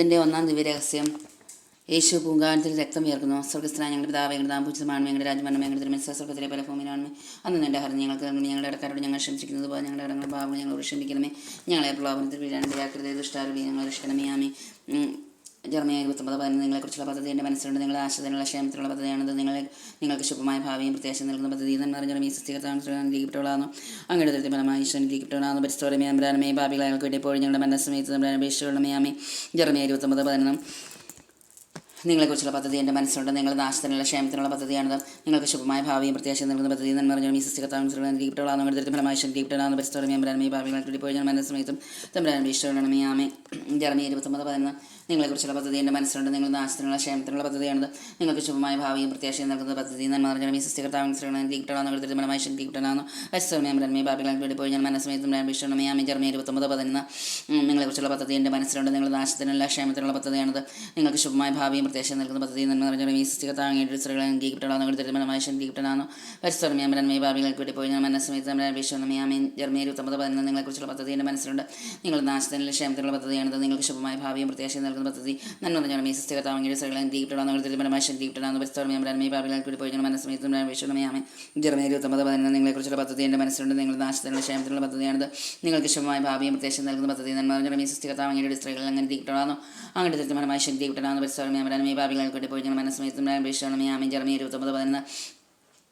ഉത്ഥാനത്തിന്റെ ഒന്നാം ദിവ്യരഹസ്യം. യേശു പൂങ്കാനത്തിൽ രക്തം ഉയർക്കുന്നു സ്വർഗസ്ഥനായ ഞങ്ങളുടെ പിതാവ് ഞങ്ങളുടെ ദാമ്പൂജിതമാണ് പൂജിതമാണ് ഞങ്ങളുടെ രാജ്യമരണം ഞങ്ങളുടെ തിരുമനസ് സ്വർഗത്തിലെ പല ഭൂമിയിലാണ് അന്ന് എന്റെ ഹരം ഞങ്ങൾക്ക് ഞങ്ങളുടെ ഇടക്കാരോട് ഞങ്ങൾ ക്ഷമിച്ചിരിക്കുന്നത് പോലെ ഞങ്ങളുടെ ഇടങ്ങളുടെ ഭാവം ഞങ്ങളോട് ക്ഷമിക്കണമേ. ഞങ്ങളെ പ്രലോഭനത്തിൽ വീഴാൻ വ്യാകൃത ദുഷ്ടാരൂപി ഞങ്ങൾ രക്ഷിക്കണമേ. ആമി ജർമ്മയ ഇരുപത്തൊമ്പത് പതിനൊന്ന് നിങ്ങളെക്കുറിച്ചുള്ള പദ്ധതി എന്റെ മനസ്സിലുണ്ട്. നിങ്ങളുടെ ആശയത്തിനുള്ള ക്ഷേമത്തിലുള്ള പദ്ധതിയാണത്. നിങ്ങളെ നിങ്ങൾക്ക് ശുഭമായ ഭാവിയും പ്രത്യാശ നൽകുന്ന പദ്ധതി. എന്ന് പറഞ്ഞാൽ ഈ സസ്യകത്താമസമാണ് ലീഗിപ്റ്റോളാണ് അങ്ങയുടെ തരത്തിൽ ഫലമായി ഈശ്വരൻ ലീഗിപ്റ്റോളാണ് പരിസ്ഥോരമേ അമ്പരാനമേ ബാബികളാൾക്ക് വേണ്ടി എപ്പോഴും ഞങ്ങളുടെ മനസ്സമയത്ത് നമ്മുടെ അപേക്ഷകളുടെ ജർമ്മനി ജർമ്മയ ഇരുപത്തൊമ്പത് പതിനൊന്ന് നിങ്ങളെക്കുറിച്ചുള്ള പദ്ധതി എന്റെ മനസ്സിലുണ്ട്. നിങ്ങളുടെ നാശത്തിനുള്ള ക്ഷേമത്തിനുള്ള പദ്ധതിയാണത്. നിങ്ങൾക്ക് ശുഭമായ ഭാവിയും പ്രത്യാശയും നൽകുന്ന പദ്ധതി എന്ന് പറഞ്ഞാൽ ഈ ലീഗിപ്റ്റോളാണ് അങ്ങയുടെ തരത്തിൽ ഫലമായി ഈശ്വരൻ പരിസ്ഥിതി പരിസ്ഥോരമേ അമ്പരാനമേ ബാബികളാൾക്ക് ഞാൻ മനസ്സ് സമയത്തും തമ്പരാൻ അപേക്ഷകളുടെ ആമേ. ജർമ്മി ഇരുപത്തൊമ്പത് പതിനൊന്ന്. നിങ്ങളെക്കുറിച്ചുള്ള പദ്ധതി എന്റെ മനസ്സിലുണ്ട്. നിങ്ങൾ നാശത്തിനുള്ള ക്ഷേമത്തിനുള്ള പദ്ധതിയാണത്. നിങ്ങൾക്ക് ശുഭമായ ഭാവിയും പ്രത്യാശയും നൽകുന്ന പദ്ധതി എന്ന് പറഞ്ഞാൽ ഈ സസ്യകർത്താവൻ ലീഗിപ്റ്റോളാണ് തിരുമലമായി ലീഗിപ്റ്റോളാണ് പരിസ്ഥോരമേ ബാബികളാൾക്ക് വേണ്ടി പോയി ഞാൻ മനസ്സ് സമയത്തും മനസ്സമയത്തും അപേക്ഷകളുടെ ആമേ ജർമ്മി ഇരുപത്തൊമ്പത് പതിനൊന്ന്. നിങ്ങളെക്കുറിച്ചുള്ള പദ്ധതി എന്റെ മനസ്സിലുണ്ട്. നിങ്ങൾ നാശത്തിനുള്ള ക്ഷേമത്തിനുള്ള പദ്ധതിയാണത്. നിങ്ങൾക്ക് ശുഭമായ ഭാവിയും പ്രത്യാശം നൽകുന്ന പദ്ധതി നന്മ പറഞ്ഞാൽ ഈ സ്ഥിരത്താങ്ങിയ സ്ത്രീകളെ അംഗീകരിക്കപ്പെടാവുന്ന ഒരു തിരുമലമായ ശങ്കിക്കപ്പെടാവുന്ന പരിസ്ഥിതി അമരന്മേ ഭാവികൾക്ക് വേണ്ടി പോയി. ഞാൻ മനസ്സമയത്ത് നമ്മുടെ അപേക്ഷണമേ ആമീൻ ജർമ്മി ഇരുപത്തൊമ്പത് പതിനൊന്ന് നിങ്ങളെക്കുറിച്ചുള്ള പദ്ധതി എന്റെ മനസ്സിലുണ്ട്. നിങ്ങൾ നാശത്തിനുള്ള ക്ഷേമത്തിലുള്ള പദ്ധതിയാണത്. നിങ്ങൾക്ക് ശുഭമായ ഭാവിയും പ്രത്യാശയും നൽകുന്ന പദ്ധതി. നന്മ പറഞ്ഞാൽ ഈ സ്ഥിരത്താങ്ങിയ സ്ത്രീകളെ അംഗീകരിക്കപ്പെടാവുന്ന ഒരു തിരുമലമായ ശങ്കിക്കപ്പെടാവുന്ന പരിസ്ഥിതി അമരന്മേ ഭാവികൾക്ക് വേണ്ടി പോയി. ഞാൻ മനസ്സമയത്ത് നമ്മുടെ അപേക്ഷണമേ ആമീൻ ജർമ്മി ഇരുപത്തൊമ്പത് പതിനൊന്ന് നിങ്ങളെക്കുറിച്ചുള്ള പദ്ധതി എന്റെ മനസ്സിലുണ്ട്. നിങ്ങൾ നാശത്തിനുള്ള ക്ഷേമത്തിലുള്ള പദ്ധതിയാണത്. നിങ്ങൾക്ക് ശുഭമായ ഭാവിയും പ്രത്യാശയും നൽകുന്ന പദ്ധതി. നന്മ പറഞ്ഞാൽ ഈ സ്ഥിരത്താങ്ങിയ സ്ത്രീകളെ അങ്ങനെ അംഗീകരിക്കപ്പെടാവുന്നു അങ്ങനെ തിരുമലമായ ശങ്കിക്കപ്പെടാവുന്ന പരിസ്ഥിതി അമരന്മേ ഭാവികൾക്ക് വേണ്ടി പോയി ഞാൻ മനസ്സമയത്തും അപേക്ഷണം ആമീൻ ജർമ്മി ഇരുപത്തൊമ്പത് പതിനൊന്ന്.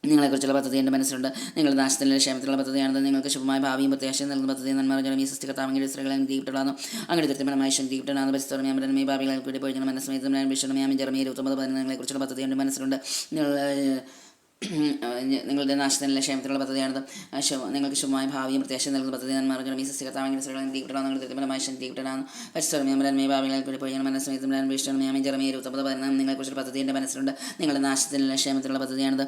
നിങ്ങളെക്കുറിച്ചുള്ള പദ്ധതി എന്റെ മനസ്സിലുണ്ട്. നിങ്ങൾ നാശത്തിന്റെ ക്ഷേമത്തിലുള്ള പദ്ധതിയാണെന്ന് നിങ്ങൾക്ക് ശുഭമായ ഭാവിയും പ്രത്യാശയും നൽകുന്ന പദ്ധതി നന്മറിഞ്ഞാലും ഈ സൃഷ്ടികർത്താവെങ്കിൽ സ്ത്രീകളെ ദീപിട്ടുള്ളതാണ് അങ്ങനെ തൃപ്തിപരമായ ദീപിട്ടാണ് പരിസ്ഥിതി അമരമേ ഭാവികളെ കൂടി പോയി ഞങ്ങൾ മനസ്സമയത്തും അപേക്ഷണം ആമി ജർമ്മി ഇരുപത്തൊമ്പത് പതിനൊന്ന്. നിങ്ങളെക്കുറിച്ചുള്ള പദ്ധതി എന്റെ മനസ്സിലുണ്ട്. നിങ്ങൾ നിങ്ങളുടെ നാശത്തിനുള്ള ക്ഷേമത്തിലുള്ള പദ്ധതിയാണത്. നിങ്ങൾക്ക് ശുഭമായ ഭാവിയും പ്രത്യാശം നൽകുന്ന പദ്ധതി മറിഞ്ഞു ഈ സസ്യകത്താവെങ്കിൽ സ്ത്രീകളും തീവിട്ടാണ് നിങ്ങൾ തൃപ്തിപരമായ തീവിട്ടാണ് പരിസ്ഥിതി ഭാവികളെ കൂടി ഞാൻ മനസ്സമയത്തും അന്വേഷിച്ചാണ് ഞാൻ ജർമ്മി ഇരുപത്തൊമ്പത് പതിനൊന്ന് നിങ്ങളെക്കുറിച്ചൊരു പദ്ധതി എന്റെ മനസ്സിലുണ്ട്. നിങ്ങളുടെ നാശത്തിനുള്ള ക്ഷേമത്തിലുള്ള പദ്ധതിയാണത്.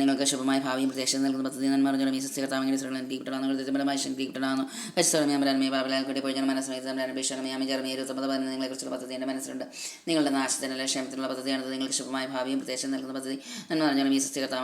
നിങ്ങൾക്ക് ശുഭമായ ഭാവിയും പ്രത്യാശം നൽകുന്ന പദ്ധതി മറിഞ്ഞു ഈ സസ്യകത്താവെങ്കിൽ സ്ത്രീകളും തീവിട്ടാണ് നിങ്ങൾ തൃപ്തിപരമായ ശനി പരിസ്ഥിതി അമരന്മേ ഭാവികളെ കൂടി ഞാൻ മനസ്സമയത്തും അന്വേഷിച്ചാണ് ഞാൻ ജർമ്മി ഇരുപത്തൊമ്പത് പതിനൊന്ന് നിങ്ങളെക്കുറിച്ചുള്ള പദ്ധതി എന്റെ മനസ്സിലുണ്ട്. നിങ്ങളുടെ നാശത്തിനുള്ള ക്ഷേമത്തിലുള്ള പദ്ധതിയാണത്. നിങ്ങൾക്ക് ശുഭമായ ഭാവിയും പ്രത്യാശം നൽകുന്ന പദ്ധതി പറഞ്ഞു ഈ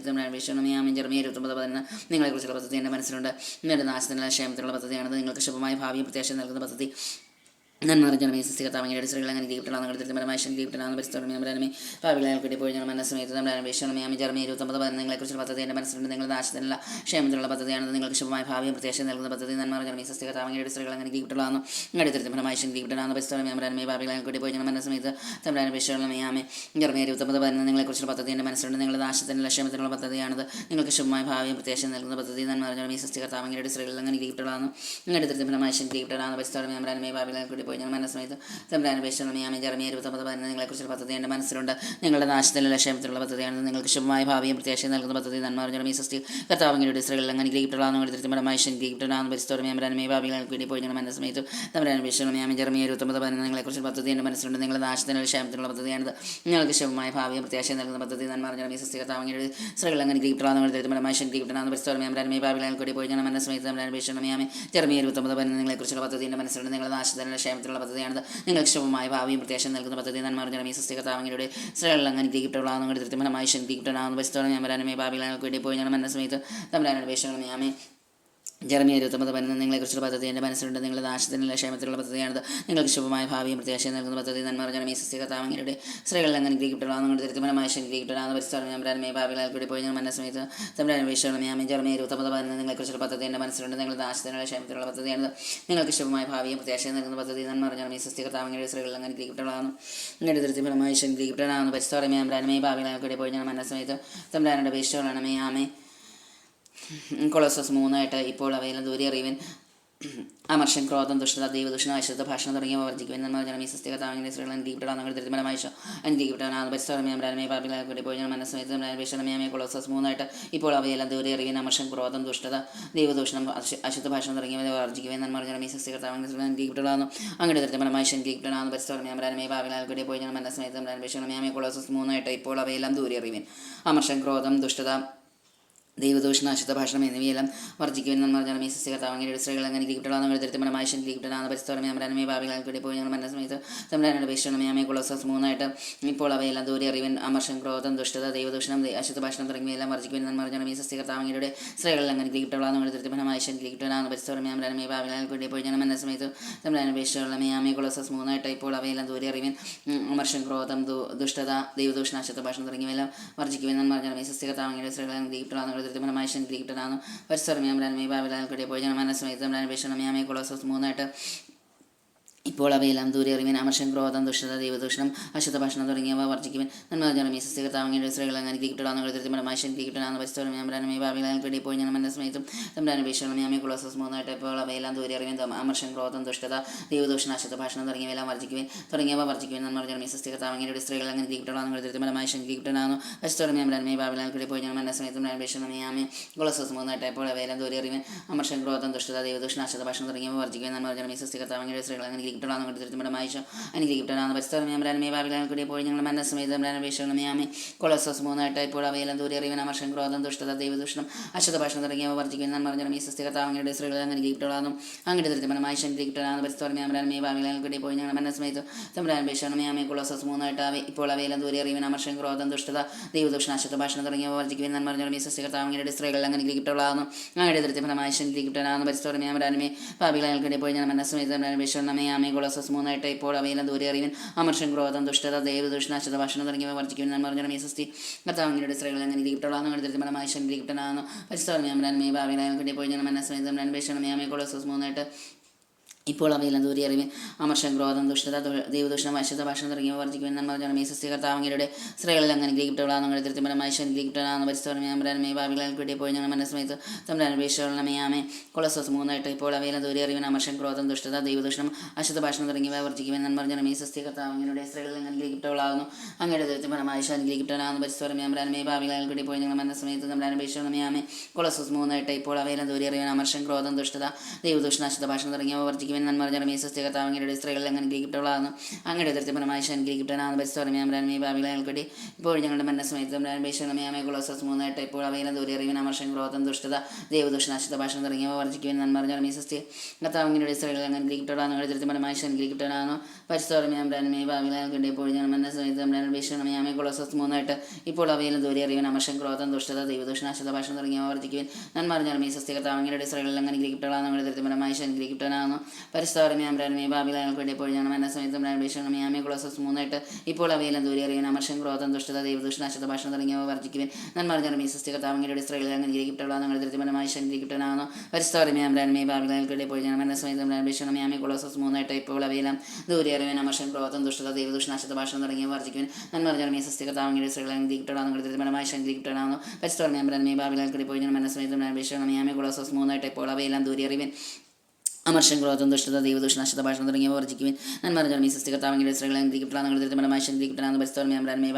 തമ്മിലാണ് അപേക്ഷണമേ ആമി ജർമ്മി ഇരുപത്തൊമ്പത് പതിനൊന്ന് നിങ്ങളെക്കുറിച്ചുള്ള പദ്ധതി എന്റെ മനസ്സിലുണ്ട്. നിങ്ങളുടെ നാശത്തിനുള്ള ക്ഷേമത്തിലുള്ള പദ്ധതിയാണത്. നിങ്ങൾക്ക് ശുഭമായ ഭാവിയും പ്രത്യാശം നൽകുന്ന പദ്ധതി. നന്മ അറിഞ്ഞാൽ ഈ സസ്യകത്താമങ്ങളുടെ സ്ത്രീകൾ അങ്ങനെ ദീപിട്ടാണ് നിങ്ങൾ തൃപ്തിപരമായ ശക്തി പരിസ്ഥിതി ഭാവികളെ പോയി ഞങ്ങൾ ഇരുപത്തൊമ്പത് പദ്ധതി എന്റെ മനസ്സിലുണ്ട്. നാശത്തിനുള്ള ക്ഷേമത്തിലുള്ള പദ്ധതിയാണ് നിങ്ങൾക്ക് ശുഭമായ ഭാവിയും നൽകുന്ന പദ്ധതി. നിങ്ങളുടെ പരിസ്ഥിതി പോയി ഞങ്ങൾ ഇരുപത്തൊമ്പത് പദ്ധതി എന്റെ മനസ്സിലുണ്ട്. നിങ്ങളുടെ നാശത്തിനുള്ള ക്ഷേമത്തിലുള്ള പദ്ധതിയാണത്. നിങ്ങൾക്ക് ശുഭമായ ഭാവിയും നൽകുന്ന പദ്ധതി. നിങ്ങളുടെ പരിസ്ഥിതി പോയി. ഞങ്ങൾ മനസ്സിലായത് തമ്പുരാൻ അപേക്ഷണമേ ആമേ ജർമ്മി ഇരുപത്തൊമ്പത് പതിനൊന്ന് നിങ്ങളെക്കുറിച്ചുള്ള പദ്ധതി എന്റെ മനസ്സിലുണ്ട്. നിങ്ങളുടെ നാശത്തിലുള്ള ക്ഷേമത്തിലുള്ള പദ്ധതിയാണ്. നിങ്ങൾക്ക് ശുഭമായ ഭാവിയും പ്രത്യാശയും നൽകുന്ന പദ്ധതി നന്മ ജർമ്മി സസ്തി കർത്താവങ്ങളുടെ സ്ത്രീകളിൽ അങ്ങനെ നിങ്ങൾ തൃപ്തിപരമായ ശക്തി കിട്ടണമെന്ന് പരിസ്ഥിതി അമരമേ ഭാവികൾക്ക് വേണ്ടി പോയി ഞങ്ങൾ മനസ്സിലായത് തമ്പുരാൻ അപേക്ഷണമേ ആമേ ജർമ്മി ഇരുപത്തൊമ്പത് പതിനൊന്ന് നിങ്ങളെക്കുറിച്ചുള്ള പദ്ധതി എന്റെ മനസ്സിലുണ്ട്. നിങ്ങളുടെ നാശത്തിനുള്ള ക്ഷേമത്തിലുള്ള പദ്ധതിയാണിത്. നിങ്ങൾക്ക് ശുഭമായ ഭാവിയും പ്രത്യാശയും നൽകുന്ന പദ്ധതി നന്മ ജർമ്മി സസ്തി കർത്താവങ്ങളുടെ സ്ത്രീകൾ അങ്ങനെ നിങ്ങൾ തൃപ്തിപരമായ ശക്തി കിട്ടണമെന്ന് പരിസ്ഥിതി അമരമേ ഭാവികൾക്ക് വേണ്ടി പോയി ഞങ്ങൾ മനസ്സിലായത് തമ്പുരാൻ അപേക്ഷണമേ ആമേ ജർമ്മി ഇരുപത്തൊമ്പത് പതിനൊന്ന് നിങ്ങളെക്കുറിച്ചുള്ള പദ്ധതി എന്റെ മനസ്സിലുണ്ട്. നിങ്ങളുടെ നാശത്തിനുള്ള ക്ഷേമത്തിലുള്ള പദ്ധതിയാണിത്. നിങ്ങൾക്ക് ശുഭമായ ഭാവിയും പ്രത്യാശം നൽകുന്ന പദ്ധതി. നന്മ സസ്യകത്താവങ്ങളുടെ സ്ത്രീകളിൽ അങ്ങനെ ദീപിട്ടുള്ളതാണ് നിങ്ങളുടെ തൃപ്തിമനമായി ശക്തി കിട്ടണമെന്ന് പരിസ്ഥിതി ഞാൻ വരാനുമേ ഭാവികളെ വേണ്ടി പോയി ഞാൻ മനസ്സമയത്ത് തമ്മിലാണ് വേഷങ്ങൾ ഞാമേ ജർമ്മി ഇരുപത്തൊമ്പത് പതിനൊന്ന് നിങ്ങളെക്കുറിച്ചുള്ള പദ്ധതി എന്റെ മനസ്സിലുണ്ട്. നിങ്ങളുടെ നാശത്തിനുള്ള ക്ഷേമത്തിലുള്ള പദ്ധതിയാണത്. നിങ്ങൾക്ക് ശുഭമായ ഭാവിയും പ്രത്യാശയും നൽകുന്ന പദ്ധതി. നന്മ പറഞ്ഞാൽ ഈ സസ്യകത്താവങ്ങളുടെ സ്ത്രീകളിൽ അങ്ങനെ ഗ്രഹിക്കപ്പെട്ടുള്ളതാണ് നിങ്ങളുടെ തൃപ്തിപരമായ ശക്തി ഗ്രഹിക്കപ്പെട്ടാണ് പരിസ്ഥിതി ഞാൻ വരാനുമേ ഭാവികളെ കൂടി പോയി. ഞാൻ മനസ്സമയത്ത് തമ്മിലാണ് അപേക്ഷകളും ഞാമേ ജർമ്മി ഇരുപത്തൊമ്പത് പതിനൊന്ന് നിങ്ങളെക്കുറിച്ചുള്ള പദ്ധതി എന്റെ മനസ്സിലുണ്ട്. നിങ്ങളുടെ നാശത്തിനുള്ള ക്ഷേമത്തിലുള്ള പദ്ധതിയാണത്. നിങ്ങൾക്ക് ശുഭമായ ഭാവിയും പ്രത്യാശയും നൽകുന്ന പദ്ധതി. നന്മ പറഞ്ഞാൽ ഈ സസ്യകത്താവങ്ങളുടെ സ്ത്രീകളിൽ അങ്ങനെ ഗ്രഹിക്കപ്പെട്ടുള്ളതാണ് നിങ്ങളുടെ തൃപ്തിപരമായ ശക്തി പരിസ്ഥലം പരിസ്ഥിതി ഞാൻ വരാനുമേ ഭാവികളെ കൂടി പോയി. ഞാൻ മനസ്സമയത്ത് തമ്മിലാണ് അപേക്ഷകളാണ് മേ ആമേ കൊളോസസ് മൂന്നായിട്ട് ഇപ്പോൾ അവയിലും ദൂരെ അറിവൻ അമർഷൻ ക്രോധം ദുഷ്ടത ദൈവദൂഷണം അശുദ്ധ ഭാഷണം തുടങ്ങിയവ വർദ്ധിക്കുവാൻ നമ്മൾ ജനമീ സസ്യകത്താവിന്റെ സ്ത്രീകൾ അനുഗ്രഹിക്കപ്പെടാൻ ദരിദ്രമനമായ അനുഗ്രഹിക്കപ്പെടാൻ പരിസ്ഥലമേ പാപികളെ കൂടി പോയി മനസ്സമയത്ത് വിഷമയമേ കൊളോസസ് മൂന്നായിട്ട് ഇപ്പോൾ അവയെല്ലാം ദൂരെ അറിയാൻ അമർഷൻ ക്രോധം ദുഷ്ടത ദൈവദൂഷണം അശു- അശുദ്ധ ഭാഷണം തുടങ്ങിയവ വർദ്ധിക്കുവാൻ നമ്മൾ ജനമീ സസ്യകത്താവിന്റെ സ്ത്രീകൾ അനുഗ്രഹിക്കപ്പെടാനും അങ്ങനെ ദരിദ്രമനമായ അനുഗ്രഹിക്കപ്പെടാൻ പരിസ്ഥലമേ പാപികളെ കൂടി പോയി മനസ്സമയത്ത് വിഷമയമേ കൊളോസസ് മൂന്നായിട്ട് ഇപ്പോൾ അവയെല്ലാം ദൂരെ അറിയുവാൻ അമർഷൻ ക്രോധം ദുഷ്ടത ദൈവദോഷണ അശുദ്ധ ഭാഷണം എന്നിവയെല്ലാം വർദ്ധിക്കുവാൻ നമ്മൾ പറഞ്ഞാൽ ഈ സസ്യകർത്താവങ്ങളുടെ സ്ത്രീകൾ അങ്ങനെ കിട്ടണമെന്ന് തരത്തിലുള്ള ശക്തി കിട്ടണമെന്ന് പരിസ്ഥലമേ അമരമേ ഭാവികൾ കൂടി പോയി. ഞങ്ങൾ മനസ്സമയത്ത് തമ്മിലാണ് അപേക്ഷണമേ അമ്മയെ കുളസസ് മൂന്നായിട്ട് ഇപ്പോൾ അവയെല്ലാം ദൂരെ അറിവൻ അമർഷം ക്രോധം ദുഷ്ടത ദൈവദൂഷണം അശുദ്ധ ഭാഷണം തുടങ്ങിയവയെല്ലാം വർദ്ധിക്കുവാൻ നമ്മൾ പറഞ്ഞാൽ ഈ സസ്യകർത്താവങ്ങളുടെ സ്ത്രീകൾ അങ്ങനെ കിട്ടണമെന്ന് തരത്തിലുള്ള ശക്തി കിട്ടണമെന്ന് പരിസ്ഥലമേ അമരമേ ഭാവികൾ കൂടി പോയി. ഞങ്ങൾ മനസ്സമയത്ത് തമ്മിലാണ് അപേക്ഷകളമേ അമ്മയെ കുളസസ് മൂന്നായിട്ട് ഇപ്പോൾ അവയെല്ലാം ദൂരെ അറിവൻ അമർഷം ക്രോധം ദുഷ്ടത ദൈവദൂഷണ അശുദ്ധ ഭാഷണം തുടങ്ങിയവയെല്ലാം വർദ്ധിക്കുവാൻ നമ്മൾ പറഞ്ഞാൽ ഈ സസ്യകർത്താവങ്ങളുടെ സ്ത്രീകൾ അങ്ങനെ കിട്ടണമെന്ന് തൃപ്തിപരമായ ശക്തി കിട്ടണമെന്ന് മേ ഭാവിലാൽ കൂടി പോയി ഞാൻ മനസ്സമയത്ത് അപേക്ഷണമേ കുളസസ് മൂന്നായിട്ട് ഇപ്പോൾ അവയെല്ലാം ദൂരെ അറിവൻ അമർഷം ക്രോധം ദുഷ്ടത ദൈവദൂഷണം അശുദ്ധ ഭക്ഷണം തുടങ്ങിയവ വർദ്ധിക്കുവാൻ നന്മ ജനമീ സസ്യകർത്താവങ്ങളുടെ സ്ത്രീകൾ അങ്ങനെ കിട്ടണമെന്ന് പരിസ്ഥലമേ അമരമേ ഭാവിലാൽ കൂടി പോയി ഞാൻ മനസ്സമയത്തും തമ്മിൽ അപേക്ഷണമേ ഞാൻ കുളസസ് മൂന്നായിട്ട് ഇപ്പോൾ അവയെല്ലാം ദൂരെ അറിവൻ അമർഷം ക്രോധം ദുഷ്ടത ദൈവദൂഷണം അശുദ്ധ ഭക്ഷണം തുടങ്ങിയവയെല്ലാം വർദ്ധിക്കുവാൻ തുടങ്ങിയവ വർദ്ധിക്കുവാൻ നന്മ ജനമീ സസ്യകർത്താവങ്ങളുടെ സ്ത്രീകൾ അങ്ങനെ കിട്ടണമെന്ന് പരിസ്ഥലമേ അമരമേ ഭാവിലാൽ കൂടി പോയി ഞാൻ മനസ്സമയത്തും അപേക്ഷണമേ അമ്മേ കുളസസ് മൂന്നായിട്ട് ഇപ്പോൾ അവയെല്ലാം ദൂരെ അറിവൻ അമർഷം ക്രോധം ദുഷ്ടത ദൈവദൂഷണം അശുദ്ധ ഭക്ഷണം തുടങ്ങിയവ വർദ്ധിക്കുവാൻ നന്മ ജനമീ സസ്യകർത്താവങ്ങളുടെ സ്ത്രീകൾ അങ്ങനെ കിട്ടണമെന്ന് കൊടുത്തിരുത്തുമ്പോൾ മായിശ അനുഗ്രഹിക്കപ്പെടാന്ന് പരിസ്ഥലമേ അമരാനമേ ഭാവിലാൽ കൂടി പോയി ഞങ്ങൾ മനസ്സമേത അമരാനപേക്ഷണമേ കൊളസസ് മൂന്നായിട്ട് ഇപ്പോൾ അവയെല്ലാം ദൂരെ വർഷം ക്രോധം ദുഷ്ടത ദൈവദൂഷണം അശുദ്ധ ഭാഷണം തുടങ്ങിയവ വർദ്ധിക്കുന്ന നന്മ ജനമീ സസ്യകർത്താവങ്ങളുടെ സ്ത്രീകൾ അങ്ങനെ കിട്ടപ്പെടാന്നും അങ്ങനെ തിരുത്തുമ്പോൾ മായിശ അനുഗ്രഹിക്കപ്പെടാന്ന് പരിസ്ഥലമേ അമരാനമേ ഭാവിലാൽ കൂടി പോയി ഞങ്ങൾ മനസ്സമേത തമ്പരാനപേക്ഷണമേ ആമേ കൊളസസ് മൂന്നായിട്ട് അവ ഇപ്പോൾ അവയെല്ലാം ദൂരെ വർഷം ക്രോധം ദുഷ്ടത ദൈവദൂഷണം അശുദ്ധ ഭാഷണം തുടങ്ങിയവ വർദ്ധിക്കുന്ന അങ്ങനെ കിട്ടപ്പെടാന്നും അങ്ങനെ തിരുത്തുമ്പോൾ മായിശ അനുഗ്രഹിക്കപ്പെടാന്ന് കൂടി പോയി ഞങ്ങൾ ആമേ കൊളസസ് മൂന്നായിട്ട് ഇപ്പോൾ അവയെല്ലാം ദൂരെ അറിവൻ അമർഷം ക്രോധം ദുഷ്ടത ദൈവ അശുദ്ധ ഭക്ഷണം തുടങ്ങിയവ വർദ്ധിക്കുവാൻ ഞാൻ പറഞ്ഞു മീസസ്തി കർത്താവിങ്ങളുടെ സ്ത്രീകൾ അങ്ങനെ അങ്ങനെ തിരുത്തുമ്പോൾ മായിശ അനുഗ്രഹിക്കപ്പെടാന്ന് പരിസ്ഥലമേ അമരാനമേ ഭാവിലാൽ കൂടി പോയി ഞാൻ മനസ്സിലായി തമ്പരാനപേക്ഷണമേ ആമേ കൊളസസ് മൂന്നായിട്ട് ഇപ്പോൾ അവയെല്ലാം ദൂരി അറിവ്. അമർഷം ക്രോധം ദുഷ്ടത ദൈവദൂഷണം അശുദ്ധ ഭക്ഷണം തുടങ്ങിയവ വർദ്ധിക്കുമെന്ന് നമ്മൾ ജനമേ സസ്യകർത്താവങ്ങളുടെ സ്ത്രീകളിൽ അങ്ങനെ ഗ്രഹിക്കപ്പെടാന്ന് തൃപ്തിപരമായി ഗ്രഹിക്കപ്പെടാന്ന് പരിസ്ഥലമേ അമരാനമേ ഭാവികളിൽ കൂടി പോയി ഞങ്ങൾ മനസ്സമയത്ത് തമ്മിലപേക്ഷകളമേ കൊളസോസ് മൂന്നായിട്ട് ഇപ്പോൾ അവയെല്ലാം ദൂരി അറിവ് അമർഷം ക്രോധം ദുഷ്ടത ദൈവദൂഷണം അശുദ്ധ ഭക്ഷണം തുടങ്ങിയവ വർദ്ധിക്കുമെന്ന് നമ്മൾ ജനമേ സസ്യകർത്താവങ്ങളുടെ സ്ത്രീകളിൽ അങ്ങനെ ഗ്രഹിക്കപ്പെട്ടവളാകുന്നു. അങ്ങയുടെ തൃപ്തിപരമായി ഗ്രഹിക്കപ്പെടാന്ന് പരിസ്ഥലമേ അമരാനമേ ഭാവികളിൽ കൂടി പോയി ഞങ്ങൾ മനസ്സമയത്ത് തമ്മിലപേക്ഷകളമേ കൊളസോസ് മൂന്നായിട്ട് ഇപ്പോൾ അവയെല്ലാം ദൂരി അറിവ് അമർഷം ക്രോധം ദുഷ്ടത ദൈവദൂഷണ അശുദ്ധ ഭക്ഷണം തുടങ്ങിയവ വർദ്ധിക്കുവാൻ നന്മ കർത്താവ് സസ്യകർത്താവങ്ങളുടെ സ്ത്രീകളിൽ അങ്ങനെ ഗ്രഹിക്കപ്പെടാവുന്നു അങ്ങയുടെ തൃപ്തിപരമായി അനുഗ്രഹിക്കപ്പെടാന്ന് പരിസ്ഥലമേ അമരാനമേ ഭാവികളിൽ കൂടി ഇപ്പോൾ ഞങ്ങളുടെ തമ്മിലപേക്ഷകളമേ ആമേ കൊളസസ് മൂന്നായിട്ട് ഇപ്പോൾ അവയിലെ ദൂരെ അറിവൻ അമർഷം ക്രോധം ദുഷ്ടത ദൈവദൂഷണ അശുദ്ധ ഭാഷണം തുടങ്ങിയവ വർജിക്കുവാൻ നന്മ ജനമേ കർത്താവ് കർത്താവിങ്ങളുടെ സ്ത്രീകളിൽ അങ്ങനെ ഗ്രഹിക്കപ്പെടാന്ന് അങ്ങയുടെ തൃപ്തിപരമായി അനുഗ്രഹിക്കപ്പെടാന്ന് പരിസ്ഥലമേ അമരാനമേ ഭാവികളിൽ കൂടി ഇപ്പോൾ ഞങ്ങളുടെ തമ്മിലപേക്ഷകളമേ ആമേ കൊളസസ് മൂന്നായിട്ട് ഇപ്പോൾ അവയിലെ ദൂരെ അറിവൻ അമർഷം ക്രോധം ദുഷ്ടത ദൈവദൂഷണ അശുദ്ധ ഭാഷണം തുടങ്ങിയവ വർജിക്കുവാൻ നന്മ ജനമേ കർത്താവ് കർത്താവിങ്ങളുടെ സ്ത്രീകളിൽ അങ്ങനെ ഗ്രഹിക്കപ്പെടാന്ന് അങ്ങയുടെ തൃപ്തിപരമായി അനുഗ്രഹിക്കപ്പെടാന്ന് പരിസ്ഥാരമേ അമരാനമേ കൂടി ഇപ്പോൾ ഞങ്ങളുടെ മനസ്സമയത്ത് തമ്മിലപേക്ഷകളമേ ആമേ കുളസസ് മൂന്നായിട്ട് ഇപ്പോൾ അവയെല്ലാം ദൂരെ അറിയാൻ അമർഷം ക്രോധം ദുഷ്ടത ദൈവദൂഷണ അശുദ്ധ ഭാഷണം തുടങ്ങിയവ വർദ്ധിക്കുവാൻ ഞാൻ ജനമേ സസ്യ കർത്താവിങ്ങളുടെ സ്ത്രീകൾ അങ്ങനെ ഗ്രഹിക്കപ്പെടാന്ന് നിങ്ങൾ തൃപ്തിപരമായി അനുഗ്രഹിക്കപ്പെടാന്ന് പരിസ്ഥാരമേ അമരാനമേ കൂടി ഇപ്പോൾ ഞങ്ങളുടെ മനസ്സമയത്ത് തമ്മിലപേക്ഷകളമേ ആമേ കുളസസ് മൂന്നായിട്ട് ഇപ്പോൾ അവയെല്ലാം ദൂരെ അറിയാൻ അമർഷം ക്രോധം ദുഷ്ടത ദൈവദൂഷണ അശുദ്ധ ഭാഷണം തുടങ്ങിയവ വർദ്ധിക്കുവാൻ ഞാൻ ജനമേ സസ്യ കർത്താവിങ്ങളുടെ സ്ത്രീകൾ അങ്ങനെ ഗ്രഹിക്കപ്പെടാന്ന് നിങ്ങൾ തൃപ്തിപരമായി അനുഗ്രഹിക്കപ്പെടാന്ന് പരിസ്ഥാരമേ അമരാനമേ കൂടി ഇപ്പോൾ ഞങ്ങളുടെ മനസ്സമയത്ത് തമ്മിലപേക്ഷകളമേ ആമേ കുളസസ് മൂന്നായിട്ട് ഇപ്പോൾ അവയെല്ലാം ദൂരെ അറിവൻ അമർഷം ക്രോധം ദുഷ്ടത ദൈവദൂഷണ അശുദ്ധ ഭാഷണം തുടങ്ങിയവ വർജിക്കുവാൻ നന്മ മീ സസ്യകർത്താവെങ്കിലും സ്ത്രീകളെ അനുഗ്രഹിക്കപ്പെടാൻ നിങ്ങൾ തിരുത്തമരമായി ശക്തിക്കപ്പെടാൻ പരിസ്ഥലമേ അമരാൻമേ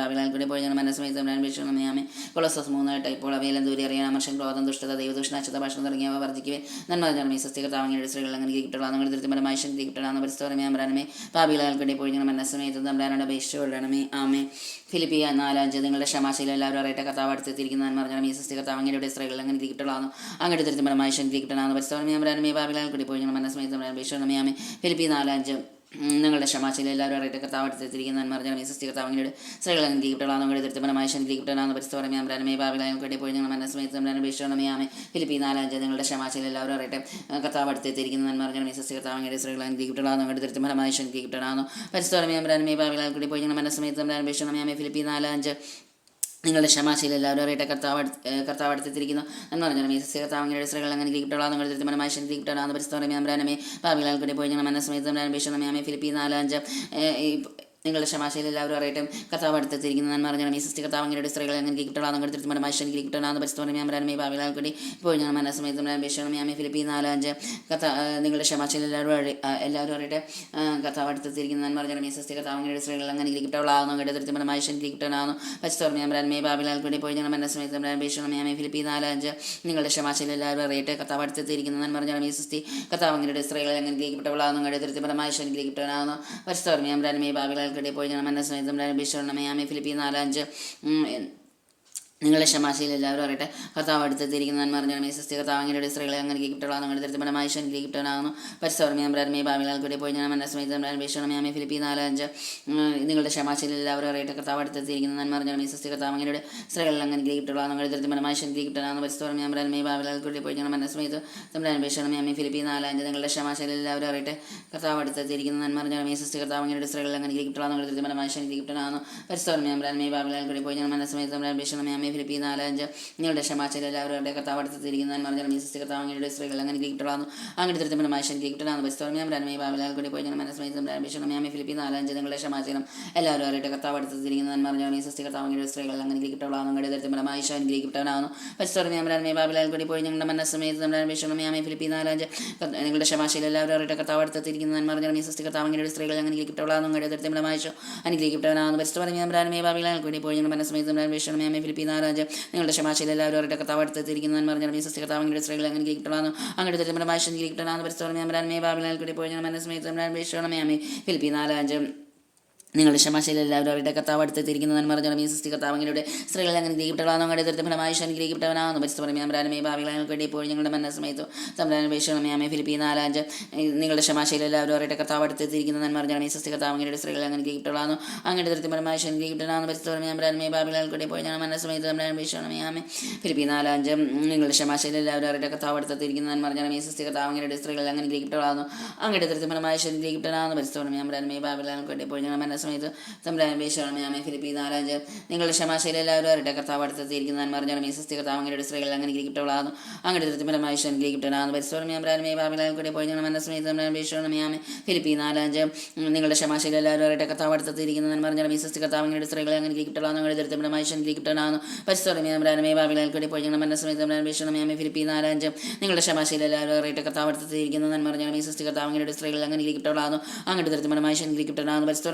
പോയി ഞാൻ മനസ്സമയത്ത് അമരാൻപേക്ഷണമേ കൊളസസ് മൂന്നായിട്ട് ഇപ്പോൾ അവയെല്ലാം ദൂരെ അറിയാൻ അമർഷം ക്രോധം ദുഷ്ടത ദൈവദൂഷണ അശുദ്ധ ഭാഷണം തുടങ്ങിയവ വർജിക്കുവാൻ നന്മ മീ സസ്യകർത്താവെങ്കിലും സ്ത്രീകളെ അനുഗ്രഹിക്കപ്പെടാൻ നിങ്ങൾ തിരുത്തമരമായി ശക്തിക്കപ്പെടാൻ പരിസ്ഥലമേ അമരാൻമേ ഭാവിലാൽ കൂടി പോയി ഞാൻ മനസ്സമയത്ത് അപേക്ഷ അപേക്ഷിച്ചുകൊള്ളണമേ ആമേ ഫിലിപ്പിയ നാലാഞ്ച് നിങ്ങളുടെ ക്ഷമാശയിൽ എല്ലാവരും അറിയട്ടെ. കഥാവ് അടുത്തെത്തിയിരിക്കുന്ന ഞാൻ പറഞ്ഞാൽ ഈ സസ്യകർത്താവ് അങ്ങയുടെ സ്ത്രീകൾ അങ്ങനെ ഇരിക്കട്ടുള്ളതാണ് അങ്ങയുടെ തിരുത്തമരമായി ശക്തിക്കപ്പെടാൻ പരിസ്ഥലമേ അമരാൻമേ ഭാവിലാൽ കൂടി പോയി അപേക്ഷിച്ചുകൊള്ളണമേ ആമേ ഫിലിപ്പി നാലഞ്ച് നിങ്ങളുടെ ക്ഷമാശയിൽ എല്ലാവരും അറിയട്ടെ. കർത്താവ് അടുത്തെത്തിയിരിക്കുന്ന നന്മ പറഞ്ഞാൽ ഈ സസ്യകർത്താവ് അങ്ങയുടെ നമ്മുടെ അനുഗ്രഹിക്കപ്പെടാൻ ശനി തിരുത്തമരമായി ശക്തിക്കപ്പെടാൻ പറയാം അമരാനമേ ഭാവിലാൽ കൂടി പോയി. ഞങ്ങൾ മനസ്സമയത്ത് അമരാൻ അപേക്ഷിച്ചുകൊള്ളണമേ ആമേ ഫിലിപ്പി നാലഞ്ച് നിങ്ങളുടെ ക്ഷമാശയിൽ എല്ലാവരും അറിയട്ടെ. കർത്താവ് അടുത്തെത്തിയിരിക്കുന്ന നന്മ പറഞ്ഞാൽ ഈ സസ്യകർത്താവ് അങ്ങയുടെ സ്ത്രീകൾ അനുഗ്രഹിക്കപ്പെടാൻ ശനി തിരുത്തമരമായി ശക്തിക്കപ്പെടാൻ പറയാം അമരാനമേ ഭാവിലാൽ കൂടി പോയി. ഞങ്ങൾ മനസ്സമയത്ത് അമരാൻ ആമേ ഫിലിപ്പി നാലഞ്ച് നിങ്ങളുടെ ക്ഷമാശീലം എല്ലാവരും അറിയട്ടെ. കർത്താവ് കർത്താവ് അടുത്തെത്തിരിക്കുന്നു എന്ന് പറഞ്ഞാൽ ഈ സസ്യകർത്താവ് അങ്ങനെ സ്ത്രീകൾ അങ്ങനെ കിട്ടോളാം നിങ്ങൾ തിരുത്തമനമായി ശക്തിക്കിട്ടോളാം പരിസ്ഥലമേ അമരാനമേ ഭാവിലാൽ കൂടി പോയി ഞങ്ങൾ മനസ്സമയത്ത് ആമേ ഫിലിപ്പി നാലഞ്ച് നിങ്ങളുടെ ക്ഷമാശയിൽ എല്ലാവരും അറിയട്ടെ. കർത്താവ് അടുത്തെത്തിയിരിക്കുന്ന. നന്മ പറഞ്ഞാൽ ഈ സിസ്റ്റി കർത്താവ് അങ്ങയുടെ സ്ത്രീകളെ അങ്ങനെ കിട്ടണം അങ്ങനെ എടുത്തിട്ട് മനുഷ്യൻ കിട്ടണം പരിസ്ഥിതി പറയാൻ ഭാവിലാൽ കൂടി ഇപ്പോൾ ഞാൻ മനസ്സമയത്തും അപേക്ഷണം ഞാൻ ഫിലിപ്പി നാലഞ്ച് കഥ നിങ്ങളുടെ ക്ഷമാശയിൽ എല്ലാവരും എല്ലാവരും അറിയട്ടെ. കർത്താവ് അടുത്തെത്തിയിരിക്കുന്ന. നന്മ പറഞ്ഞാൽ ഈ സിസ്റ്റി കർത്താവ് അങ്ങയുടെ സ്ത്രീകളെ അങ്ങനെ കിട്ടവളാകുന്നു അങ്ങയുടെ എടുത്തിട്ട് മനുഷ്യൻ ഞാൻ പരിസ്ഥിതി മേ ഭാവിലാൽ കൂടി ഇപ്പോൾ ഞാൻ മനസ്സമയത്തും അപേക്ഷണം ഞാൻ ഫിലിപ്പി നാലഞ്ച് നിങ്ങളുടെ ക്ഷമാശയിൽ എല്ലാവരും അറിയട്ടെ. കർത്താവ് അടുത്തെത്തിയിരിക്കുന്ന. നന്മ പറഞ്ഞാൽ ഈ സിസ്റ്റി കർത്താവ് അങ്ങയുടെ സ്ത്രീകളെ അങ്ങനെ കിട്ടവളാകുന്നു അങ്ങയുടെ എടുത്തിട്ട് മനുഷ്യൻ കിട്ടണമാകുന്നു പരിസ്ഥിതി അമരാൻമേ ഭാവിലാൽ കൂടി ഇപ്പോൾ മനസ്സിലായി മനസ്സമയത്തും അപേക്ഷണം യാമേ ഫിലിപ്പി നാലഞ്ച് ഉം, നിങ്ങളെ ക്ഷമാശയിൽ എല്ലാവരും അറിയട്ടെ. കർത്താവ് അടുത്തെത്തിയിരിക്കുന്ന നന്മ അറിഞ്ഞാണ് സസ്തി കർത്താവ് അങ്ങയുടെ സ്ത്രീകളെ അങ്ങനെ കിട്ടണം അങ്ങനെ തരത്തിലുള്ള ശനി കിട്ടണമാകുന്നു പരിസരമേ അമ്രാൻമേ ഭാവിലാൽ കൂടി പോയി ഞാൻ മനസ്സമയത്ത് ഭീഷണമേ ഫിലിപ്പി നാലഞ്ച്. നിങ്ങളുടെ ക്ഷമാശയിൽ എല്ലാവരും അറിയട്ടെ. കർത്താവ് അടുത്തെത്തിയിരിക്കുന്ന നന്മ അറിഞ്ഞാണ് സസ്തി കർത്താവ് അങ്ങയുടെ സ്ത്രീകളിൽ അങ്ങനെ കിട്ടണം അങ്ങനെ തരത്തിലുള്ള ശനി കിട്ടണമെന്ന് പരിസരമേ അമ്രാൻമേ ഭാവിലാൽ കൂടി പോയി ഞാൻ മനസ്സമയത്ത് തമ്പ്രാൻ ഭീഷണമേ അമ്മേ ഫിലിപ്പി നാലഞ്ച്. നിങ്ങളുടെ ക്ഷമാശയിൽ എല്ലാവരും അറിയട്ടെ. കർത്താവ് അടുത്തെത്തിയിരിക്കുന്ന നന്മ അറിഞ്ഞാണ് സസ്തി കർത്താവ് അങ്ങയുടെ സ്ത്രീകളിൽ അങ്ങനെ കിട്ടണം അങ്ങനെ തരത്തിലുള്ള ശനി കിട്ടണമെന്ന് പരിസരമേ അമ്രാൻമേ ഭാവിലാൽ കൂടി പോയി ഞാൻ മനസ്സമയത്ത് തമ്പ്രാൻ ഭീഷണമേ ഫിലിപ്പി നാലഞ്ച്. നിങ്ങളുടെ ക്ഷമാച്ചൽ എല്ലാവരുടെ കർത്താവ് അടുത്തിരിക്കുന്ന പറഞ്ഞാൽ മീസസ് കർത്താവ് അങ്ങയുടെ സ്ത്രീകൾ അങ്ങനെ കിട്ടണമെന്ന് അങ്ങനെ തരത്തിലുള്ള മനുഷ്യൻ കിട്ടണമെന്ന് പരിസ്ഥിതി ഞാൻ ബ്രാൻമേ ബാബിലാൽ കൂടി പോയി ഞാൻ മനസ്സിലായി ആരംഭിച്ചു ഞാൻ ഫിലിപ്പി നാലഞ്ച് നിങ്ങളുടെ ക്ഷമാചനം എല്ലാവരും അവരുടെ കർത്താവ് അടുത്തിരിക്കുന്ന പറഞ്ഞാൽ മീസസ് കർത്താവ് അങ്ങയുടെ സ്ത്രീകൾ അങ്ങനെ കിട്ടണമെന്ന് അങ്ങയുടെ തരത്തിലുള്ള മനുഷ്യൻ കിട്ടണമെന്ന് പരിസ്ഥിതി ഞാൻ ബ്രാൻമേ ബാബിലാൽ കൂടി പോയി ഞങ്ങളുടെ മനസ്സമയത്ത് ആരംഭിച്ചു ഞാൻ ഫിലിപ്പി നാലഞ്ച്. നിങ്ങളുടെ ക്ഷമാശയിൽ എല്ലാവരും അവരുടെ കർത്താവ് അടുത്തിരിക്കുന്ന പറഞ്ഞാൽ മീസസ് കർത്താവ് അങ്ങയുടെ സ്ത്രീകൾ അങ്ങനെ കിട്ടണമെന്ന് അങ്ങയുടെ തരത്തിലുള്ള മനുഷ്യൻ അനുഗ്രഹിക്കപ്പെട്ടവനാണെന്ന് പരിസ്ഥിതി ഞാൻ ബ്രാൻമേ ബാബിലാൽ കൂടി പോയി ഞങ്ങളുടെ മനസ്സമയത്ത് ആരംഭിച്ചു ഞാൻ ഫിലിപ്പി നാലഞ്ച് നിങ്ങളുടെ ക്ഷമാശയിൽ എല്ലാവരും അവരുടെ കർത്താവ് എന്ന് പറഞ്ഞാൽ ഈ സസ്യ കർത്താവ് അങ്ങയുടെ സ്ത്രീകളെ അങ്ങനെ കിട്ടണമെന്ന് അങ്ങയുടെ തെറ്റുമ്പോൾ ഭാഷ കിട്ടണമെന്ന് പരിസ്ഥിതി ഞാൻ മേ ബാബിലാൽ കൂടി പോയി ഞാൻ മനസ്സമയത്ത് ഭീഷണമേ അമ്മേ. ഫിലിപ്പി നാലഞ്ച് നിങ്ങളുടെ ക്ഷമാശയിൽ എല്ലാവരും അവരുടെ കർത്താവ് അടുത്തെത്തിയിരിക്കുന്നതെന്ന് പറഞ്ഞാൽ ഈ സൃഷ്ടി കർത്താവ് അങ്ങയുടെ സ്ത്രീകളെ അങ്ങനെ ഗ്രഹിക്കപ്പെട്ടവനാണെന്ന് അങ്ങയുടെ തരത്തിൽ ഫലമായി അനുഗ്രഹിക്കപ്പെട്ടവനാണെന്ന് പരിസ്ഥിതി അമരാനമേ ഭാവികളെ വേണ്ടി ഇപ്പോൾ ഞങ്ങളുടെ മനസ്സമയത്തും തമ്മിലാണ് ഭീഷണമേ അമ്മ ഫിലിപ്പി നാലാഞ്ച്. നിങ്ങളുടെ ക്ഷമാശയിൽ എല്ലാവരും അവരുടെ കർത്താവ് അടുത്തെത്തിയിരിക്കുന്നതെന്ന് പറഞ്ഞാൽ ഈ സൃഷ്ടി കർത്താവ് അങ്ങയുടെ സ്ത്രീകളെ അങ്ങനെ ഗ്രഹിക്കപ്പെട്ടവനാണെന്ന് അങ്ങനെ തരത്തിൽ ഫലമായി അനുഗ്രഹിക്കപ്പെട്ടവനാണെന്ന് പരിസ്ഥിതി അമരാനമേ ഭാവികളെ വേണ്ടി ഇപ്പോൾ ഞങ്ങളുടെ മനസ്സമയത്ത് സംരാന ഭീഷണമേ അമ്മ ഫിലിപ്പി നാലാഞ്ച്. നിങ്ങളുടെ ക്ഷമാശയിൽ എല്ലാവരും അവരുടെ കർത്താവ് അടുത്തെത്തിയിരിക്കുന്നതെന്ന് പറഞ്ഞാൽ ഈ സൃഷ്ടി കർത്താവ് അങ്ങയുടെ സ്ത്രീകളെ അങ്ങനെ ഗ്രഹിക്കപ്പെട്ടവനാണെന്ന് അങ്ങനെ തരത്തിൽ ഫലമായി അനുഗ്രഹിക്കപ്പെട്ടവനാണെന്ന് പരിസ്ഥിതി അമരാനമേ ഭാവികളെ വേണ്ടി ഇപ്പോൾ ഞങ്ങളുടെ തമ്മിലാണ് ഭീഷണമേ അമ്മേ ഫിലിപ്പി നാലാഞ്ച് നിങ്ങളുടെ ക്ഷമാശയിൽ എല്ലാവരും അവരുടെ കർത്താവ് അടുത്തെത്തിയിരിക്കുന്നതെന്ന് പറഞ്ഞാൽ ഈ സൃഷ്ടി കർത്താവ്. അങ്ങയുടെ സ്ത്രീകൾ അങ്ങനെ ഗ്രഹിക്കപ്പെട്ടവളാകുന്നു അങ്ങയുടെ തൃപ്തിപരമായ ഗ്രഹിക്കപ്പെട്ടവനാകുന്നു പരിസ്ഥിതി അമരാനമേ ഭാവികളെ കൂടി പോയി ഞങ്ങൾ തമ്മിലാണ് ഭീഷണമേ അമ്മേ ഫിലിപ്പി നാലാഞ്ച് നിങ്ങളുടെ ക്ഷമാശയിൽ എല്ലാവരും അവരുടെ കർത്താവ് അടുത്തെത്തിയിരിക്കുന്നതെന്ന് പറഞ്ഞാൽ ഈ സൃഷ്ടി കർത്താവ്. അങ്ങയുടെ സ്ത്രീകൾ അങ്ങനെ ഗ്രഹിക്കപ്പെട്ടവളാകുന്നു അങ്ങയുടെ തൃപ്തിപരമായ ഗ്രഹിക്കപ്പെട്ടവനാകുന്നു പരിസ്ഥിതി അമരാനമേ ഭാവികളെ കൂടി പോയി ഞങ്ങൾ തമ്മിലാണ് ഭീഷണമേ അമ്മേ ഫിലിപ്പി നാലാഞ്ച് നിങ്ങളുടെ ക്ഷമാശയിൽ എല്ലാവരും അവരുടെ കർത്താവ് അടുത്തെത്തിയിരിക്കുന്നതെന്ന് പറഞ്ഞാൽ ഈ സൃഷ്ടി കർത്താവ്. അങ്ങയുടെ സ്ത്രീകൾ അങ്ങനെ ഗ്രഹിക്കപ്പെട്ടവളാകുന്നു അങ്ങയുടെ തൃപ്തിപരമായി ഗ്രഹിക്കപ്പെട്ടവനാകുന്നു പരിസ്ഥിതി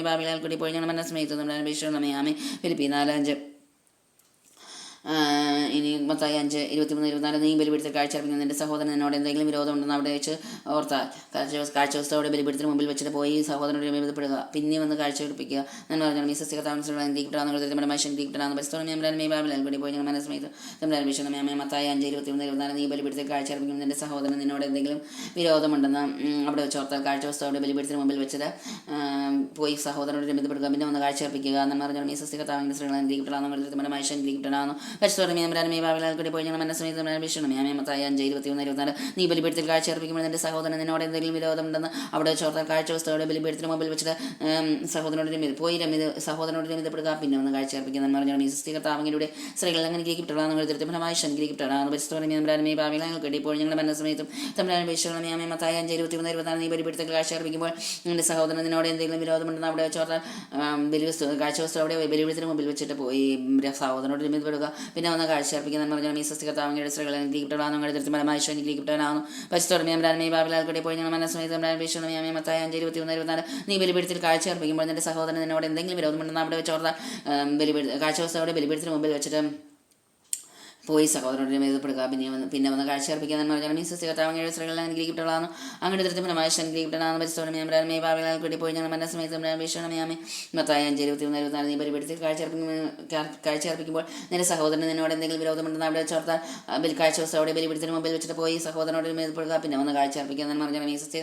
ഭാവികളെ കൂടി പോയി ഞങ്ങളുടെ നമ്മുടെ തമ്മിലാണ് ഭീഷണമേ അമ്മേ ഫിലിപ്പി നാലഞ്ച് ഇനി മത്തായി അഞ്ച് ഇരുപത്തിമൂന്ന് ഇരുപത്തിനാല് നീ ബലിപിടുത്തൽ കാഴ്ച അറിയിക്കുന്ന നിന്റെ സഹോദരൻ എന്നോട് എന്തെങ്കിലും വിരോധമുണ്ടെന്ന് അവിടെ വെച്ച് ഓർത്താൽ കാഴ്ച ദിവസത്തോടെ ബലിപിടുത്തിന് മുമ്പിൽ വെച്ചിട്ട് പോയി സഹോദരനോട് ബന്ധപ്പെടുക പിന്നെ വന്ന് കാഴ്ച എടുപ്പിക്കുക എന്ന് പറഞ്ഞാൽ കിട്ടാന്ന് നമ്മുടെ മനുഷ്യൻ കിട്ടാന്ന് പരിസ്ഥിതി ബാബിൽ കൂടി പോയി ഞങ്ങൾ മനസ്സമയത്ത് നമ്മുടെ വിഷയം മേമേ മത്തായി അഞ്ച് ഇരുപത്തിമൂന്ന് ഇരുപത്തിനാല് നീ ബലിപിടുത്തിൽ കാഴ്ച അറിയിക്കുന്ന നിന്റെ സഹോദരൻ നിന്നോട് എന്തെങ്കിലും വിരോധമുണ്ടെന്ന് അവിടെ വെച്ച് ഓർത്താൽ കാഴ്ച ദിവസത്തോടെ ബലിപിടുത്തിന് മുമ്പിൽ വെച്ചത് പോയി സഹോദരനോട് ബന്ധപ്പെടുക പിന്നെ വന്ന് കാഴ്ച അർപ്പിക്കുക എന്ന് പറഞ്ഞാൽ മീസസ് കഥാവിന്റെ എന്തി കിട്ടണമെന്ന് നമ്മുടെ മനുഷ്യൻ കിട്ടണമെന്ന് പരിസ്ഥിതി മേമരാൻ മേ ബാബിലാൽ കൂടി പോയി ഞങ്ങൾ മനസ്സമയത്ത് ഭീഷണം മേമ മത്തായി അഞ്ച് ഇരുപത്തിമൂന്ന് ഇരുപത്തിനാല്. നീ ബലിപീഠത്തിൽ കാഴ്ച അർപ്പിക്കുമ്പോൾ നിന്റെ സഹോദരൻ നിന്നോട് എന്തെങ്കിലും വിരോധമുണ്ടെന്ന് അവിടെ ചോർത്താൽ കാഴ്ച വസ്തുവോടെ ബലിപീഠത്തിന് മുമ്പിൽ വെച്ചിട്ട് സഹോദരനോട് രമ്യ പോയി രമ്യ സഹോദരനോട് രമിതപ്പെടുക പിന്നെ ഒന്ന് കാഴ്ച അർപ്പിക്കുന്ന പറഞ്ഞാൽ ഈ സ്ത്രീകർത്താവങ്ങളുടെ സ്ത്രീകൾ അങ്ങനെ ഗ്രഹിക്കപ്പെട്ടാണെന്ന് തൃപ്തിഫലമായി ഗ്രഹിക്കപ്പെട്ടാണ് പരിസ്ഥിതി നിയമരാനമേ ഭാവികൾ പോയി ഞങ്ങളുടെ മനസ്സമയത്തും തമ്മിലാണ് ഭീഷണം നിയമം മത്തായി അഞ്ച് ഇരുപത്തിമൂന്ന് ഇരുപത്തിനാല് നീ ബലിപീഠത്തിൽ കാഴ്ച അർപ്പിക്കുമ്പോൾ നിന്റെ സഹോദരൻ നിന്നോട് എന്തെങ്കിലും വിരോധമുണ്ടെന്ന് അവിടെ ചോർത്താൽ ബലി വസ്തു കാഴ്ച വസ്തു അവിടെ ബലിപീഠത്തിന് മുമ്പിൽ വെച്ചിട്ട് പോയി. സഹോദരനോട് രമ്യതപ്പെടുക പിന്നെ ഒന്ന് കാഴ്ചയർപ്പിക്കുന്ന പറഞ്ഞാൽ ഈ സ്ത്രീകർത്താവങ്ങളുടെ സ്ത്രീകൾ ഗ്രഹിക്കപ്പെട്ടാണെന്ന് തൃപ്തിഫലമായി ഗ്രഹിക്കപ്പെട്ടാണ് പരിസ്ഥിതി നിയമരാനമേ ഭാവികൾ കൂടി പോയി. ഞങ്ങൾ ഭീഷണം നിയമം മത്തായി അഞ്ച് ഇരുപത്തിമൂന്ന് ഇരുപത്തിനാല്. നീ ബലിപീഠത്തിൽ കാഴ്ച അർപ്പിക്കുമ്പോൾ നിന്റെ സഹോദരൻ നിന്നോട് എന്തെങ്കിലും വിരോധമുണ്ടെന്ന് അവിടെ വെച്ചോർത്ത ബലിപീഠ കാഴ്ച വസ്തു അവിടെ ബലിപീഠത്തിന് മുമ്പിൽ വെച്ചിട്ട് പോയി സഹോദരനോട് മേധപ്പെടുക പിന്നെ വന്ന് പിന്നെ വന്ന് കാഴ്ച അർപ്പിക്കാൻ പറഞ്ഞാൽ മീൻസ് സസ്യ ശ്രീകളിൽ അനുഗ്രഹിക്കപ്പെട്ടവളാണ് അങ്ങനെ തൃപ്തിപരമായ അനുഗ്രഹിക്കപ്പെട്ടാണ് പരിസ്ഥിതി മേ ഭാവികൾ കൂടി പോയി ഞങ്ങൾ മനസ്സമയത്ത് ഭീഷണമയാമേ മത്തായ അഞ്ച് ഇരുപത്തി മൂന്ന് ഇരുപത്തിനാല് നീ പരിപെടുത്തി കാഴ്ച കാഴ്ച അർപ്പിക്കുമ്പോൾ നിന്റെ സഹോദരൻ നിന്നോട് എന്തെങ്കിലും വിരോധമുണ്ടെന്ന് അവിടെ ചോർത്താൽ ബലി കാഴ്ച ദിവസം അവിടെ ബലിപിടുത്തിന് മുമ്പിൽ വെച്ചിട്ട് പോയി സഹോദരനോട് മേധപ്പെടുക പിന്നെ വന്ന് കാഴ്ച അർപ്പിക്കാൻ പറഞ്ഞാൽ മീൻസ് സസ്യ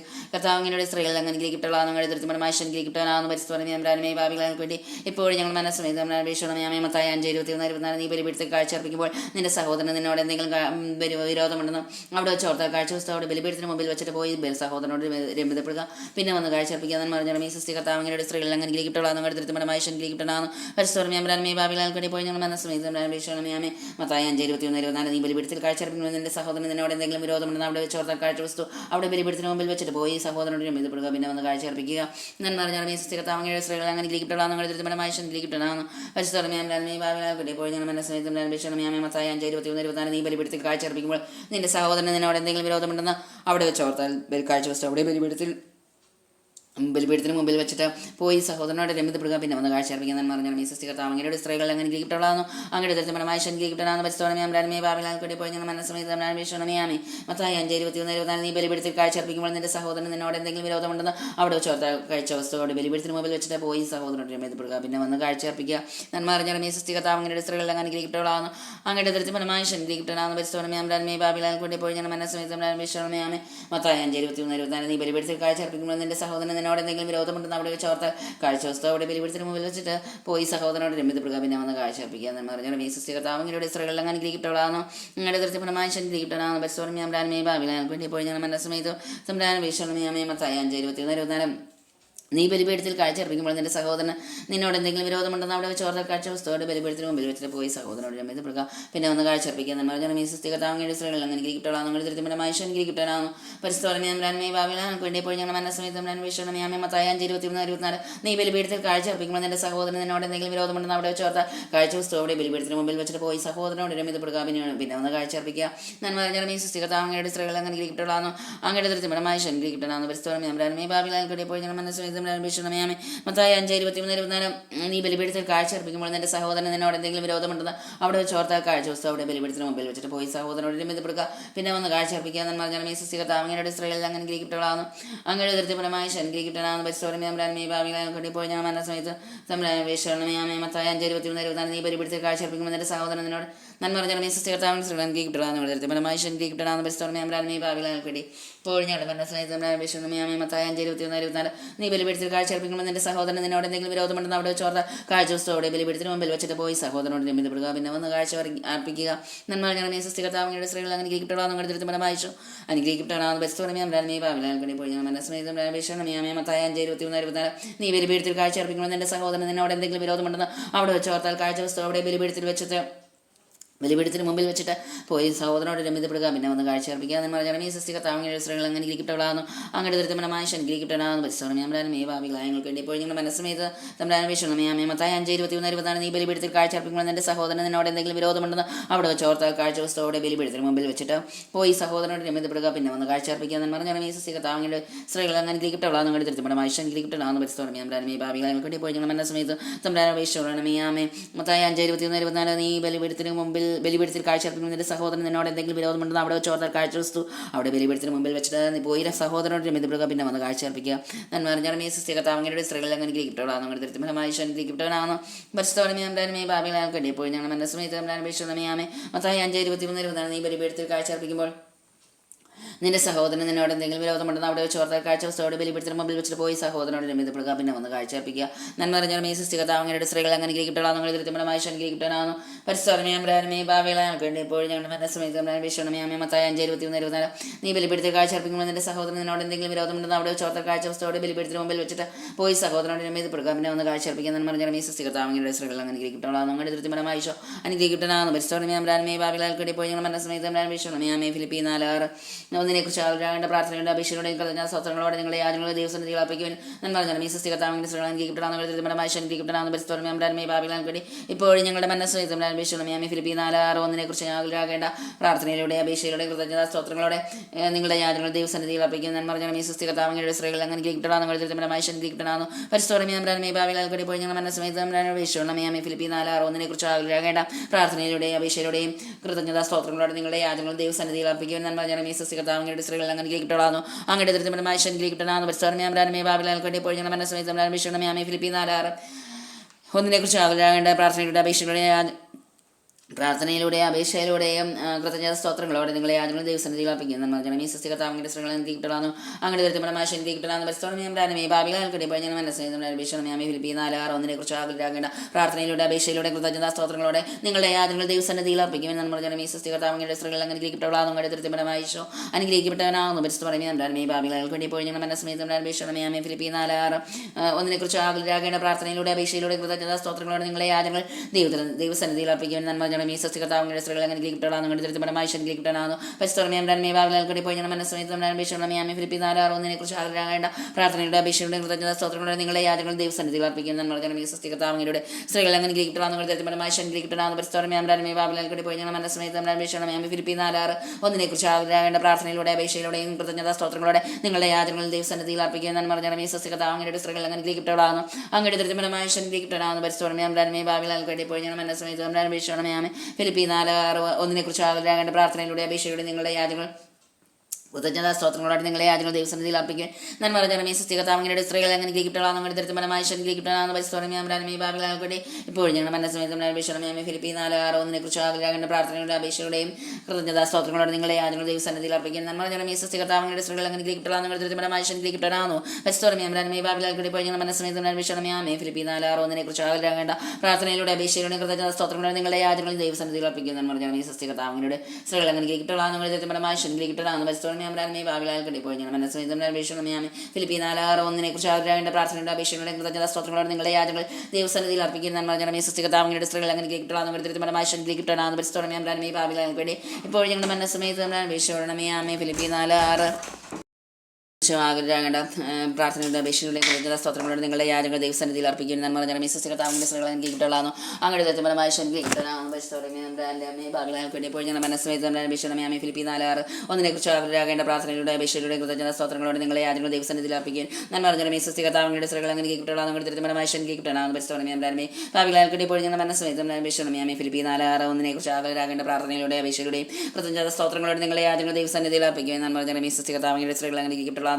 സ്ത്രീകളിൽ അനുഗ്രഹിക്കപ്പെട്ടവളാണ് അങ്ങനെ തൃപ്തിപരമായ അനുഗ്രഹിക്കപ്പെട്ടാണ് പരിസ്ഥിതി മേമരാൻ മേ ഭാവികൾ വേണ്ടി ഇപ്പോഴും ഞങ്ങൾ മനസ്സമയത്ത് ഭീഷണമയാമേ മത്തായ അഞ്ച് ഇരുപത്തി മൂന്ന് ഇരുപത്തിനാല് നീ പരിപെടുത്തി കാഴ്ച അർപ്പിക്കുമ്പോൾ നിന്റെ നിന്റെ സഹോദരൻ നിന്നോട് എന്തെങ്കിലും വിരോധമുണ്ടെന്നും അവിടെ വെച്ച് ഓർത്താൽ കാഴ്ച പുസ്തകം ബലിപീഠത്തിന് മുമ്പിൽ വെച്ചിട്ട് പോയി സഹോദരനോട് രമ്യതപ്പെടുക. പിന്നെ വന്ന് കാഴ്ച അർപ്പിക്കുക പറഞ്ഞാൽ ഈ സൃഷ്ടി കർത്താവ് അങ്ങനെ സ്ത്രീകൾ അങ്ങനെ ഗ്രഹിക്കപ്പെടാന്ന് കടുത്തിരുത്തമനമായ ഗ്രഹിക്കപ്പെടാന്ന് പരിസ്ഥോർമേ അമരാൻമേ ബാബിലാൽ കടി പോയി ഞങ്ങൾ മനസ്സമേതമേ മത്തായി അഞ്ച് ഇരുപത്തി ഒന്ന് ഇരുപത്തിനാല് നീ ബലിപീഠത്തിൽ കാഴ്ച അർപ്പിക്കുമ്പോൾ നിന്റെ സഹോദരൻ നിന്നോട് എന്തെങ്കിലും വിരോധമുണ്ടെന്ന് അവിടെ വെച്ച് ഓർത്താൽ കാഴ്ച വസ്തു അവിടെ ബലിപീഠത്തിന് മുമ്പിൽ വെച്ചിട്ട് പോയി സഹോദരനോട് രമ്യതപ്പെടുക. പിന്നെ വന്ന് കാഴ്ച അർപ്പിക്കുക ഞാൻ പറഞ്ഞു ഈ സൃഷ്ടി അങ്ങനെ സ്ത്രീകൾ അങ്ങനെ ഗ്രഹിക്കപ്പെടാന്ന് കടുത്തിരുത്തമനമായ ഗ്രഹിക്കപ്പെടാന്ന് പരിസ്ഥോർമേ അമരാൻമേ ബാബിലാൽ കടി പോയി ഞങ്ങൾ മനസ്സമേതമേ മത്തായി അഞ്ച് ഇരുപത്തി ഒന്ന് ഇരുപത്തിനാല് നീ ബലിപീഠത്തിൽ കാഴ്ച അർപ്പിക്കുമ്പോൾ നിന്റെ സഹോദരൻ നിന്നോട് എന്തെങ്കിലും വിരോധമുണ്ടെന്ന് അവിടെ വെച്ച് ഓർത്താൽ കാഴ്ച വസ്തു അവിടെ ബലിപീഠത്തിൽ ബലിപീഠത്തിന് മുമ്പിൽ വെച്ചിട്ട് പോയി സഹോദരനോട് രമ്യതപ്പെടുക. പിന്നെ വന്ന് കാഴ്ച അർപ്പിക്കാൻ പറഞ്ഞു ഈ സൃഷ്ടി കർത്താവ് അങ്ങയുടെ സ്ത്രീകൾ അങ്ങനെ ഗ്രഹിക്കപ്പെടാന്നു അങ്ങയുടെ ദൃശ്യപരമായ ശൻ ഗ്രഹിക്കപ്പെടാന്ന് പരിസ്ഥോണമേ അമരാനമേ ബാബിലാൽ കൂടി പോയി ഞാൻ മനസ്സമേതമേ വീക്ഷണമേയാമേ മത്തായി അഞ്ച് ഇരുപത്തി ഒന്ന് ഇരുപത്തിനാല് നീ ബലിപീഠത്തിൽ കാഴ്ച അർപ്പിക്കുമ്പോൾ നിന്റെ സഹോദരൻ നിന്നോട് എന്തെങ്കിലും വിരോധമുണ്ടെന്ന് അവിടെ വെച്ച് ഓർത്ത കഴിച്ച വസ്തുവോട് ബലിപീഠത്തിന് മുമ്പിൽ വെച്ചിട്ട് പോയി സഹോദരനോട് രമ്യതപ്പെടുക. പിന്നെ വന്ന് കാഴ്ച അർപ്പിക്കുക. നന്മ അറിഞ്ഞാൽ മീസസ് കർത്താവ് അങ്ങയുടെ സ്ത്രീകൾ അങ്ങനെ ഗ്രഹിക്കപ്പെടാന്നു അങ്ങയുടെ ദൃശ്യപരമായ ശൻ ഗ്രഹിക്കപ്പെടാന്ന് പരിസ്ഥോണമേ അമരാനമേ ബാബിലാൽ കൂടി പോയി ഞാൻ മനസ്സമേതമേ വീക്ഷണമേയാമേ മത്തായി അഞ്ച് ഇരുപത്തി ഒന്ന് ഇരുപത്തിനാല് നീ ബലിപീഠത്തിൽ കാഴ്ച അർപ്പിക്കുമ്പോൾ നിന്റെ സഹോദരൻ നിന്നോട് എന്തെങ്കിലും വിരോധമുണ്ടെന്ന് അവിടെ വെച്ച് ഓർത്ത് കാഴ്ച വസ്തു അവിടെ ബലിപീഠത്തിന് മുമ്പിൽ വെച്ചിട്ട് പോയി സഹോദരനോട് രമ്യത പ്രകാപിനെ വന്ന് കാഴ്ച അർപ്പിക്കുക എന്ന് പറഞ്ഞാൽ ഈ സൃഷ്ടി ഇങ്ങനെ ഇസ്രകളിൽ അങ്ങനെ ഗ്രഹിക്കപ്പെടാന്നു നിങ്ങളുടെ ദൃശ്യപരമായ ശൻ ഗ്രഹിക്കപ്പെടാന്ന് പരിസ്ഥോണമേ അമരാനമേ ബാബിലാൽ വേണ്ടി പോയി ഞങ്ങൾ മനസ്സമേതം. സംബ്രാന വീക്ഷണമേ മത്തായ അഞ്ച് ഇരുപത്തി ഒന്ന് ഇരുപത്തിനാല് നീ ബലിപീഠത്തിൽ കാഴ്ച അർപ്പിക്കുമ്പോൾ നിന്റെ സഹോദരൻ നിന്നോട് എന്തെങ്കിലും വിരോധമുണ്ടെന്ന് അവിടെ വെച്ച് ഓർത്ത കാഴ്ച വസ്തുവോട് ബലിപീഠത്തിന് മുമ്പിൽ വെച്ചിട്ട് പോയി സഹോദരനോട് രമ്യതപ്പെടുക പിന്നെ ഒന്ന് കാഴ്ച എന്ന് പറഞ്ഞാൽ സൃഷ്ടി കർത്താവിന്റെ സ്ത്രീകൾ അങ്ങനെ ഗ്രഹിക്കപ്പെടാം നിങ്ങൾ തിരുത്തമനമായ ശൻ ഗ്രഹിക്കപ്പെടാം പരിസ്ഥോലമേ ഭാവിയിൽ ഭാവിലാൻ വേണ്ടി പോയി ഞങ്ങൾ മനസ്സമേതം ഞാൻ അമ്മ മത്തായ അഞ്ച് ഇരുപത്തി മൂന്ന് ഇരുപത്തിനാല് നീ ബലിപീഠത്തിൽ കാഴ്ച അർപ്പിക്കുമ്പോൾ നിന്റെ സഹോദരൻ നിന്നോട് എന്തെങ്കിലും വിരോധമുണ്ടെന്ന് അവിടെ വെച്ച് ഓർത്ത കാഴ്ച വസ്തുവോടെ ബലിപീഠത്തിന് മുമ്പിൽ വെച്ചിട്ട് പോയി സഹോദരനോട് രമ്യതപ്പെടുക പിന്നെ പിന്നെ ഒന്ന് കാഴ്ച അർപ്പിക്കുക പറഞ്ഞാൽ ഈ സൃഷ്ടി കർത്താവിന്റെ സ്ത്രീകൾ അങ്ങനെ ഗ്രഹിക്കപ്പെടാം അങ്ങയുടെ തിരുത്തമനമായ ശൻ ഗ്രഹിക്കപ്പെടാം പരിസ്ഥോലമേ അമരാൻമേ ഭാവിലാൻ വേണ്ടി പോയി ഞങ്ങൾ മനസ്സമേതം വീക്ഷണമേ അമ്മ മത്തായി അഞ്ച് ഇരുപത്തി മൂന്ന് ഇരുപത്തിനാല് നീ ബലിപീഠത്തിൽ കാഴ്ച അർപ്പിക്കുമ്പോൾ നിന്റെ സഹോദരൻ നിന്നോട് എന്തെങ്കിലും വിരോധമുണ്ടെന്ന് അവിടെ വെച്ച് ഓർത്താൽ കാഴ്ച വസ്തു അവിടെ ബലിപീഠത്തിന് മുമ്പിൽ വെച്ചിട്ട് പോയി. സഹോദരനോട് രമ്യതപ്പെടുക പിന്നെ വന്ന് കാഴ്ച അർപ്പിക്കുക എന്ന് പറഞ്ഞാൽ ഈ സൃഷ്ടികർത്ത അങ്ങയുടെ സ്ത്രീകളിൽ അങ്ങനെ ഗ്രഹിക്കപ്പെടാവുന്നു അങ്ങയുടെ ധൃതിപരമായ ശൻ ഗ്രഹിക്കപ്പെടാവുന്ന പരിശോധന അമരാൻമേ ഭാവികളെ കൂടി പോയി ഞാൻ മരണ സമയത്ത് സംരായ വേഷണമേ മത്തായി അഞ്ച് ഇരുപത്തി മൂന്ന് ഇരുപത്തിനാല് നീ ബലിപീഠത്തിൽ കാഴ്ച അർപ്പിക്കുമ്പോൾ നിന്റെ സഹോദരൻ നിന്നോട് നന്മ പറഞ്ഞാൽ ഈ സൃഷ്ടികർത്താവിന് സ്ത്രീകൾ ഗ്രഹിക്കപ്പെടാവുന്ന ധൃതിപരമായ ശൻ ഗ്രഹിക്കപ്പെടാവുന്ന പരിശോധന അമരാൻമേ ഭാവികളെ കൂടി പോയി ഞാൻ മരണ സമയത്ത് സംരായ വേഷണമേ മത്തായി അഞ്ച് ഇരുപത്തി ഒന്ന് ഇരുപത്തിനാല് നീ ബലിപീഠത്തിൽ കാഴ്ച അർപ്പിക്കുമ്പോൾ നിന്റെ സഹോദരൻ നിന്നോട് എന്തെങ്കിലും വിരോധമുണ്ടെന്ന് അവിടെ ചോർത്ത കാഴ്ച അവിടെ ബലിപീഠത്തിന് മുമ്പിൽ വെച്ചിട്ട് പോയി സഹോദരനോട് നിമിതപ്പെടുക പിന്നെ വന്ന് കാഴ്ച അർപ്പി- അർപ്പിക്കുക. നന്മ പറഞ്ഞാൽ ഈ സൃഷ്ടികർത്താവിന്റെ സ്ത്രീകൾ നിങ്ങളുടെ തിരുത്തമനം വായിച്ചു അനുഗ്രഹിക്കപ്പെടാവുന്ന പരിസ്ഥിതി അമരാൻ മേ ഭാവിലാൽ പോയി ഞാൻ മനസ്സമേതം രാമേശ്വരമേ മത്തായ അഞ്ച് ഇരുപത്തി മൂന്ന് ഇരുപത്തിനാല് നീ ബലിപീഠത്തിൽ കാഴ്ച അർപ്പിക്കുമ്പോൾ നിന്റെ സഹോദരൻ നിന്നോട് എന്തെങ്കിലും വിരോധമുണ്ടെന്ന് അവിടെ വെച്ച് ഓർത്താൽ കാഴ്ച വസ്തു അവിടെ ബലിപീഠത്തിൽ വെച്ചിട്ട് ബലിപീഠത്തിന് മുമ്പിൽ വെച്ചിട്ട് പോയി സഹോദരനോട് രമ്യതപ്പെടുക. പിന്നെ വന്ന് കാഴ്ച അർപ്പിക്കുക എന്ന് പറഞ്ഞാൽ ഈ സൃഷ്ടിക താങ്ങയുടെ സ്ത്രീകൾ അങ്ങനെ ഗ്രഹിക്കപ്പെടാവുന്നു അങ്ങയുടെ ദൃത്തമനമായ ശൻ ഗ്രഹിക്കപ്പെടാവുന്നു പരിശ്രമം അമരാനും മേ ഭാവികളായങ്ങൾക്ക് വേണ്ടി ഇപ്പോൾ ഞങ്ങൾ മനസ്സമേത് നമ്മുടെ അന്വേഷണം അമ്മേ മത്തായി അഞ്ച് ഇരുപത്തി മൂന്ന് ഇരുപതാണ് നീ ബലിപീഠത്തിൽ കാഴ്ച അർപ്പിക്കുമ്പോൾ എന്റെ സഹോദരൻ എന്നോട് എന്തെങ്കിലും വിരോധമുണ്ടെന്ന് അവിടെ വെച്ച് ഓർത്ത കാഴ്ച വസ്തുവോടെ ബലിപീഠത്തിന് മുമ്പിൽ വെച്ചിട്ട് പോയി സഹോദരനോട് രമ്യതപ്പെടുക. പിന്നെ വന്ന് കാഴ്ച അർപ്പിക്കുക എന്ന് പറഞ്ഞാൽ ഈ സൃഷ്ടിക താങ്ങയുടെ സ്ത്രീകൾ അങ്ങനെ ഗ്രഹിക്കപ്പെടാവുന്നു അങ്ങയുടെ ദൃത്തമനമായ ശൻ ഗ്രഹിക്കപ്പെടാവുന്നു പരിശ്രമം അമരാനും മേ ഭാവികളായങ്ങൾക്ക് വേണ്ടി ഇപ്പോൾ ഞങ്ങൾ മനസ്സമേത് തമ്മിലാണ് വീക്ഷണം അമ്മേ മത്തായി അഞ്ച് ഇരുപത്തി മൂന്ന് ഇരുപത്തിനാല് നീ ബലിപീഠത്തിന് മുമ്പിൽ ബലിപീഠത്തിൽ കാഴ്ച നിന്റെ സഹോദരൻ നിന്നോട് എന്തെങ്കിലും വിരോധമുണ്ടെന്ന് അവിടെ വെച്ച് കാഴ്ച വസ്തു അവിടെ ബലിപീഠത്തിന് മുമ്പിൽ വെച്ചിട്ട് നീ പോയി സഹോദരനോട് രമ്യതപ്പെടുക പിന്നെ വന്ന് കാഴ്ച അർപ്പിക്കുക ഞാൻ പറഞ്ഞാൽ ഈ സൃഷ്ടികർത്താവങ്ങളുടെ സ്ത്രീകളിൽ അങ്ങനെ ഗ്രഹിക്കപ്പെട്ടവളാണ് അങ്ങനെ തൃപ്തിഫലമായി ശനി ഗ്രഹിക്കപ്പെട്ടവനാണ് പരിസ്ഥോളമേ അമ്രാനുമേ ഭാവിയിലാണ് കണ്ടിപ്പോയി. ഞങ്ങൾ മനസ്സമയത്ത് അമ്രാൻ ആമേ. മത്തായി അഞ്ച് ഇരുപത്തി മൂന്ന് ഇരുപതാണ് നീ ബലിപീഠത്തിൽ കാഴ്ച അർപ്പിക്കുമ്പോൾ നിന്റെ സഹോദരൻ നിന്നോട് എന്തെങ്കിലും വിരോധമുണ്ടെന്ന് അവിടെ വെച്ച് ഓർത്താൽ കാഴ്ച വസ്തുവോട് ബലിപ്പെടുത്തുന്ന മുമ്പിൽ വെച്ചിട്ട് പോയി സഹോദരനോട് രമ്യതപ്പെടുക. പിന്നെ വന്ന് കാഴ്ച അർപ്പിക്കുക നന്മ പറഞ്ഞാൽ മേ സൃഷ്ടികർത്താവ് അങ്ങനെ സ്ത്രീകൾ അങ്ങനെ ഗ്രഹിക്കപ്പെടാം നിങ്ങൾ തൃപ്തിഫലമായി ശനി ഗ്രഹിക്കപ്പെടാനാണ് പരിസ്ഥോളമേ അമ്രാനുമേ ബാബികളാൽ വേണ്ടി ഇപ്പോൾ ഞങ്ങളുടെ മനസ്സമയത്ത് അമ്രാൻ മത്തായ അഞ്ച് ഇരുപത്തി മൂന്ന് ഇരുപത്തിനാല് നീ ബലിപ്പെടുത്തിയ കാഴ്ച അർപ്പിക്കുമ്പോൾ നിന്റെ സഹോദരൻ നിന്നോട് എന്തെങ്കിലും വിരോധമുണ്ടെന്ന് അവിടെ വെച്ച് ഓർത്താൽ കാഴ്ച വസ്തുവോട് ബലിപ്പെടുത്തുന്ന മുമ്പിൽ വെച്ചിട്ട് പോയി സഹോദരനോട് രമ്യതപ്പെടുക. പിന്നെ വന്ന് കാഴ്ച അർപ്പിക്കുക നന്മ പറഞ്ഞാൽ മേ സൃഷ്ടികർത്താവ് അങ്ങനെ സ്ത്രീകൾ അങ്ങനെ ഗ്രഹിക്കപ്പെടാം അങ്ങനെ തൃപ്തിഫലമായി ശോ അനുഗ്രഹിക്കപ്പെടാന്ന് പരിസ്ഥോളമേ അമ്രാനുമേ ഭാവികളെ ഞങ്ങളുടെ അമ്രാൻ അപേക്ഷിക്കണമേ അമ്മേ ഫിലിപ്പി നാലാറ് ഒന്നിനെക്കുറിച്ച് അവരുടെ പ്രാർത്ഥനയുടെ അപേക്ഷയുടെ കഴിഞ്ഞ സ്വത്രങ്ങളോടെ നിങ്ങളെ യാതൊരു ദിവസം അർപ്പിക്കുവാൻ. ഞാൻ പറഞ്ഞു ഈ സൃഷ്ടികർത്താവിന്റെ ബാബിലാൻ കൂടി ഇപ്പോഴും ഞങ്ങളുടെ മനസ്സ് അപേക്ഷകളും മ്യാമി ഫിലിപ്പി നാലാറ് ഒന്നിനെ കുറിച്ച് ആഗ്രഹിക്കേണ്ട പ്രാർത്ഥനയിലൂടെ അപേക്ഷയിലൂടെ കൃതജ്ഞത സ്തോത്രങ്ങളോടെ നിങ്ങളുടെ യാചനകൾ ദൈവസന്നിധിയിൽ അർപ്പിക്കും ഞാൻ പറഞ്ഞു ഈ സൃഷ്ടികർത്താവിന്റെ സ്ത്രീകൾ അങ്ങനെ കിട്ടണമെന്ന് തിരുമലമായി ശനിക്കപ്പെടാൻ പരിസ്ഥിതി കൂടി ഇപ്പോൾ ഞങ്ങളുടെ മനസ്സ് അപേക്ഷകളും മ്യാമി ഫിലിപ്പി നാലാറ് ഒന്നിനെ കുറിച്ച് ആഗ്രഹിക്കേണ്ട പ്രാർത്ഥനയിലൂടെ അപേക്ഷയിലൂടെയും കൃതജ്ഞത സ്തോത്രങ്ങളോടെ നിങ്ങളുടെ യാതൊരു ദൈവസന്നിധിയിൽ അർപ്പിക്കും ഞാൻ പറഞ്ഞു ഈ സൃഷ്ടികർത്താവിന്റെ സ്ത്രീകൾ അങ്ങനെ കിട്ടണമെന്നു അങ്ങയുടെ ദൃഢമായ ശനി കിട്ടണമെന്ന് പരിസ്ഥാനമേ അമരാനമേ പോയി ഞങ്ങളുടെ മനസ്സമേതം അന്വേഷണമേ അമേ ഫിലിപ്പി നാലാറ്. ഒന്നിനെ കുറിച്ച് അവരാകേണ്ട പ്രാർത്ഥനയുടെ അപേക്ഷകളുടെ പ്രാർത്ഥനയിലൂടെ അപേക്ഷയിലൂടെയും കൃതജ്ഞത സ്തോത്രങ്ങളോടെ നിങ്ങളെ ആദ്യം ദൈവസന്നിധിയിൽ അർപ്പിക്കുന്നു നമ്മൾ ജനമീ സസ്യകർത്താവിന്റെ സ്ത്രീകളെ എനിക്ക് കിട്ടണമെന്നും അങ്ങനെ തരത്തിലുള്ള എനിക്ക് കിട്ടണമെന്ന് പരിസ്ഥോളം പ്രാണമേ ഭാവികൾക്ക് ഞാൻ മനസ്സിലായി അപേക്ഷണമേ ഫിലിപ്പി നാല് ആറ് ഒന്നിനെ കുറിച്ച് ആഗ്രഹിക്കേണ്ട പ്രാർത്ഥനയിലൂടെ അപേക്ഷയിലൂടെ കൃതജ്ഞത സ്തോത്രങ്ങളോടെ നിങ്ങളുടെ ആദ്യങ്ങൾ ദൈവസന്നിധിയിൽ അർപ്പിക്കും നമ്മൾ ജനമീ സസ്യകർത്താവിന്റെ അങ്ങനെ കിട്ടപ്പെടാമെന്നും അങ്ങനെ ഈശോ അനുഗ്രഹിക്കപ്പെട്ടവനാകുന്നു ഞാൻ പ്രാണമേ ഭാവികൾക്ക് വേണ്ടി പോയി ഞാൻ മനസ്സിലായി അപേക്ഷണമേ അമ്മേ ഫിലിപ്പി നാല് ആറ് ഒന്നിനെ കുറിച്ച് ആഗ്രഹിക്കേണ്ട പ്രാർത്ഥനയിലൂടെ അപേക്ഷയിലൂടെ കൃതജ്ഞത സ്തോത്രങ്ങളോടെ നിങ്ങളെ ആദ്യങ്ങൾ ദൈവത്തിൽ ദൈവസന്നിധിയിൽ അർപ്പിക്കും നന്മ സ്ത്രീകൾ അങ്ങനെ കിട്ടപ്പെടാന്ന് പരിസ്ഥലമയം രൺമേ ബാബിലാൽക്കടി പോയി. ഞാൻ കൃതജ്ഞത സ്തോത്രങ്ങളുടെ നിങ്ങളെ അർപ്പിക്കുന്ന. അങ്ങനെ പ്രാർത്ഥനയിലൂടെ നിങ്ങളുടെ യാചകൾ ദൈവസന്നിധിയിൽ അർപ്പിക്കും നന്മ ജനം ഈ സസ്യകർത്താവിങ്ങളുടെ സ്ത്രീകൾ അങ്ങനെ പോയി. ഞാൻ ഫിലിപ്പി നാല് ആറ് ഒന്നിനെ കുറിച്ച് ആഗ്രഹേണ്ട പ്രാർത്ഥനയിലൂടെ അപേക്ഷയുടെ നിങ്ങളുടെ യാചകൾ കൃതജ്ഞതാ സ്തോത്രങ്ങളോട് നിങ്ങളെ ആദ്യം ദൈവസന്നിധിയിൽ അർപ്പിക്കും ഞാൻ പറഞ്ഞ സത്യകത്താമങ്ങളുടെ സ്ത്രീകൾ അങ്ങനെ ഗ്രഹിക്കപ്പെടാം നമ്മുടെ തരത്തിലമായ കിട്ടണമെന്ന് പരിസ്ഥോറമേ ബാബിലാൽക്കൂടി ഇപ്പോൾ ഞങ്ങളുടെ മനസ്സമേതം അപേക്ഷണമേ ഫിലിപ്പി നാല് ആറ് ഒന്നിനെ കുറിച്ച് ആഗ്രഹങ്ങളുടെ പ്രാർത്ഥനയുടെ അപേക്ഷയുടെയും കൃതജ്ഞതാ സ്തോത്രങ്ങളോട് നിങ്ങളെ ആദ്യം ദൈവസന്നിധിയിൽ അർപ്പിക്കും ഞാൻ പറഞ്ഞ സത്യകത്താമങ്ങളുടെ സ്ത്രീകൾ അങ്ങനെ കിട്ടണം നമ്മുടെ തരത്തിലമായ ഗ്രഹിക്കപ്പെടാമെന്നു പരിസ്ഥോറമേ അമരാനമേ ബാബിലാൽക്കൂടി ഇപ്പോൾ ഞങ്ങളുടെ മനസ്സമേതം അപേക്ഷണമേ ഫിലിപ്പി നാല് ആറ് ഒന്നിനെ കുറിച്ച് ആഗ്രഹങ്ങളുടെ പ്രാർത്ഥനയിലൂടെ അപേക്ഷയുടെ കൃതജ്ഞതാ സ്തോത്രങ്ങളോട് നിങ്ങളെ ആദ്യം ദൈവസന്നിധിയിൽ അർപ്പിക്കും ഞാൻ പറഞ്ഞ സത്യകത്താമങ്ങളുടെ സ്ത്രീകൾ അങ്ങനെ ഗ്രഹിക്കപ്പെടാം നമ്മുടെ തരത്തിലമായ കിട്ടണമെന്ന് പരിസ്ഥോറമേ അമരാനമേ ബാബിലാൽക്കടി ഇപ്പോൾ ഞാൻ മനസ്സമേതം അപേക്ഷണമേ ഫിലിപ്പി നാലാറ് ഒന്നിനെ കുറിച്ച് ആഗ്രഹങ്ങളുടെ പ്രാർത്ഥനയുടെ അപേക്ഷയുടെ കൃതജ്ഞത സ്തോത്രങ്ങളോട് നിങ്ങളുടെ യാചകൾ ദൈവസന്നിധിയിൽ അർപ്പിക്കുന്ന ജനമേ സസ്യകത്താമങ്ങളുടെ സ്ത്രീകൾ അങ്ങനെ ഗ്രഹിക്കപ്പെടാമെന്ന് കരുതരത്തിലുള്ള ഗ്രഹിക്കപ്പെടാമെന്ന് പരിസ്ഥോറമേ അമരാനമേ ബാബിലാൽക്കടി ഇപ്പോൾ ഞങ്ങളുടെ മനസ്സമേതം അപേക്ഷയോടമേ ആമേ ഫിലിപ്പി നാല് ആഗ്രഹങ്ങളുടെ പ്രാർത്ഥനയുടെ അപേക്ഷയുടെ കൃതജ്ഞത സ്തോത്രങ്ങളോട് നിങ്ങളുടെ യാചകൾ ദൈവസന്നിധിയിൽ അർപ്പിക്കുന്നു. നന്മ ജനമേ സസ്യകത്താമങ്ങളുടെ സ്ത്രീകൾ എനിക്ക് കിട്ടുള്ളതാണ് അങ്ങനെ തരത്തിലുള്ള ശനി കിട്ടലാന്ന് പരിസ്ഥോറമേ അമേ ബാബിലാൽക്കടി ഇപ്പോൾ ഞങ്ങളുടെ ഫിലിപ്പി നാലാറ് ഒന്നിനെ കുറിച്ച് ആഗ്രഹങ്ങളുടെ പ്രാർത്ഥനയുടെ അപേക്ഷയുടെ കൃതജ്ഞത സ്തോത്രങ്ങളോട് നിങ്ങളെ യാചകൾ ദൈവസന്നിധിയിൽ അർപ്പിക്കും നന്മ ജനമേ സസ്യകത്താമങ്ങളുടെ സ്ത്രീകൾ അങ്ങനെ കിട്ടലാന്ന് അങ്ങനെ തരത്തിലുള്ള ശനി കിട്ടലാന്ന് പരിസ്ഥോറമേ അമേ ബാബിലാൽക്കടി ഇപ്പോൾ ഞങ്ങളുടെ മനസ്സമേതം അപേക്ഷണമേ അമ്മയെ ഫിലിപ്പി നാലാറ് ഒന്നിനെ കുറിച്ച് ആഗ്രഹങ്ങളുടെ പ്രാർത്ഥനയുടെ അപേക്ഷയുടെയും കൃതജ്ഞത സ്തോത്രങ്ങളോട് നിങ്ങളെ ദൈവസന്നിധിയിൽ നന്മ ജനമേ സ്ത്രീകളെ എനിക്ക് അങ്ങനെ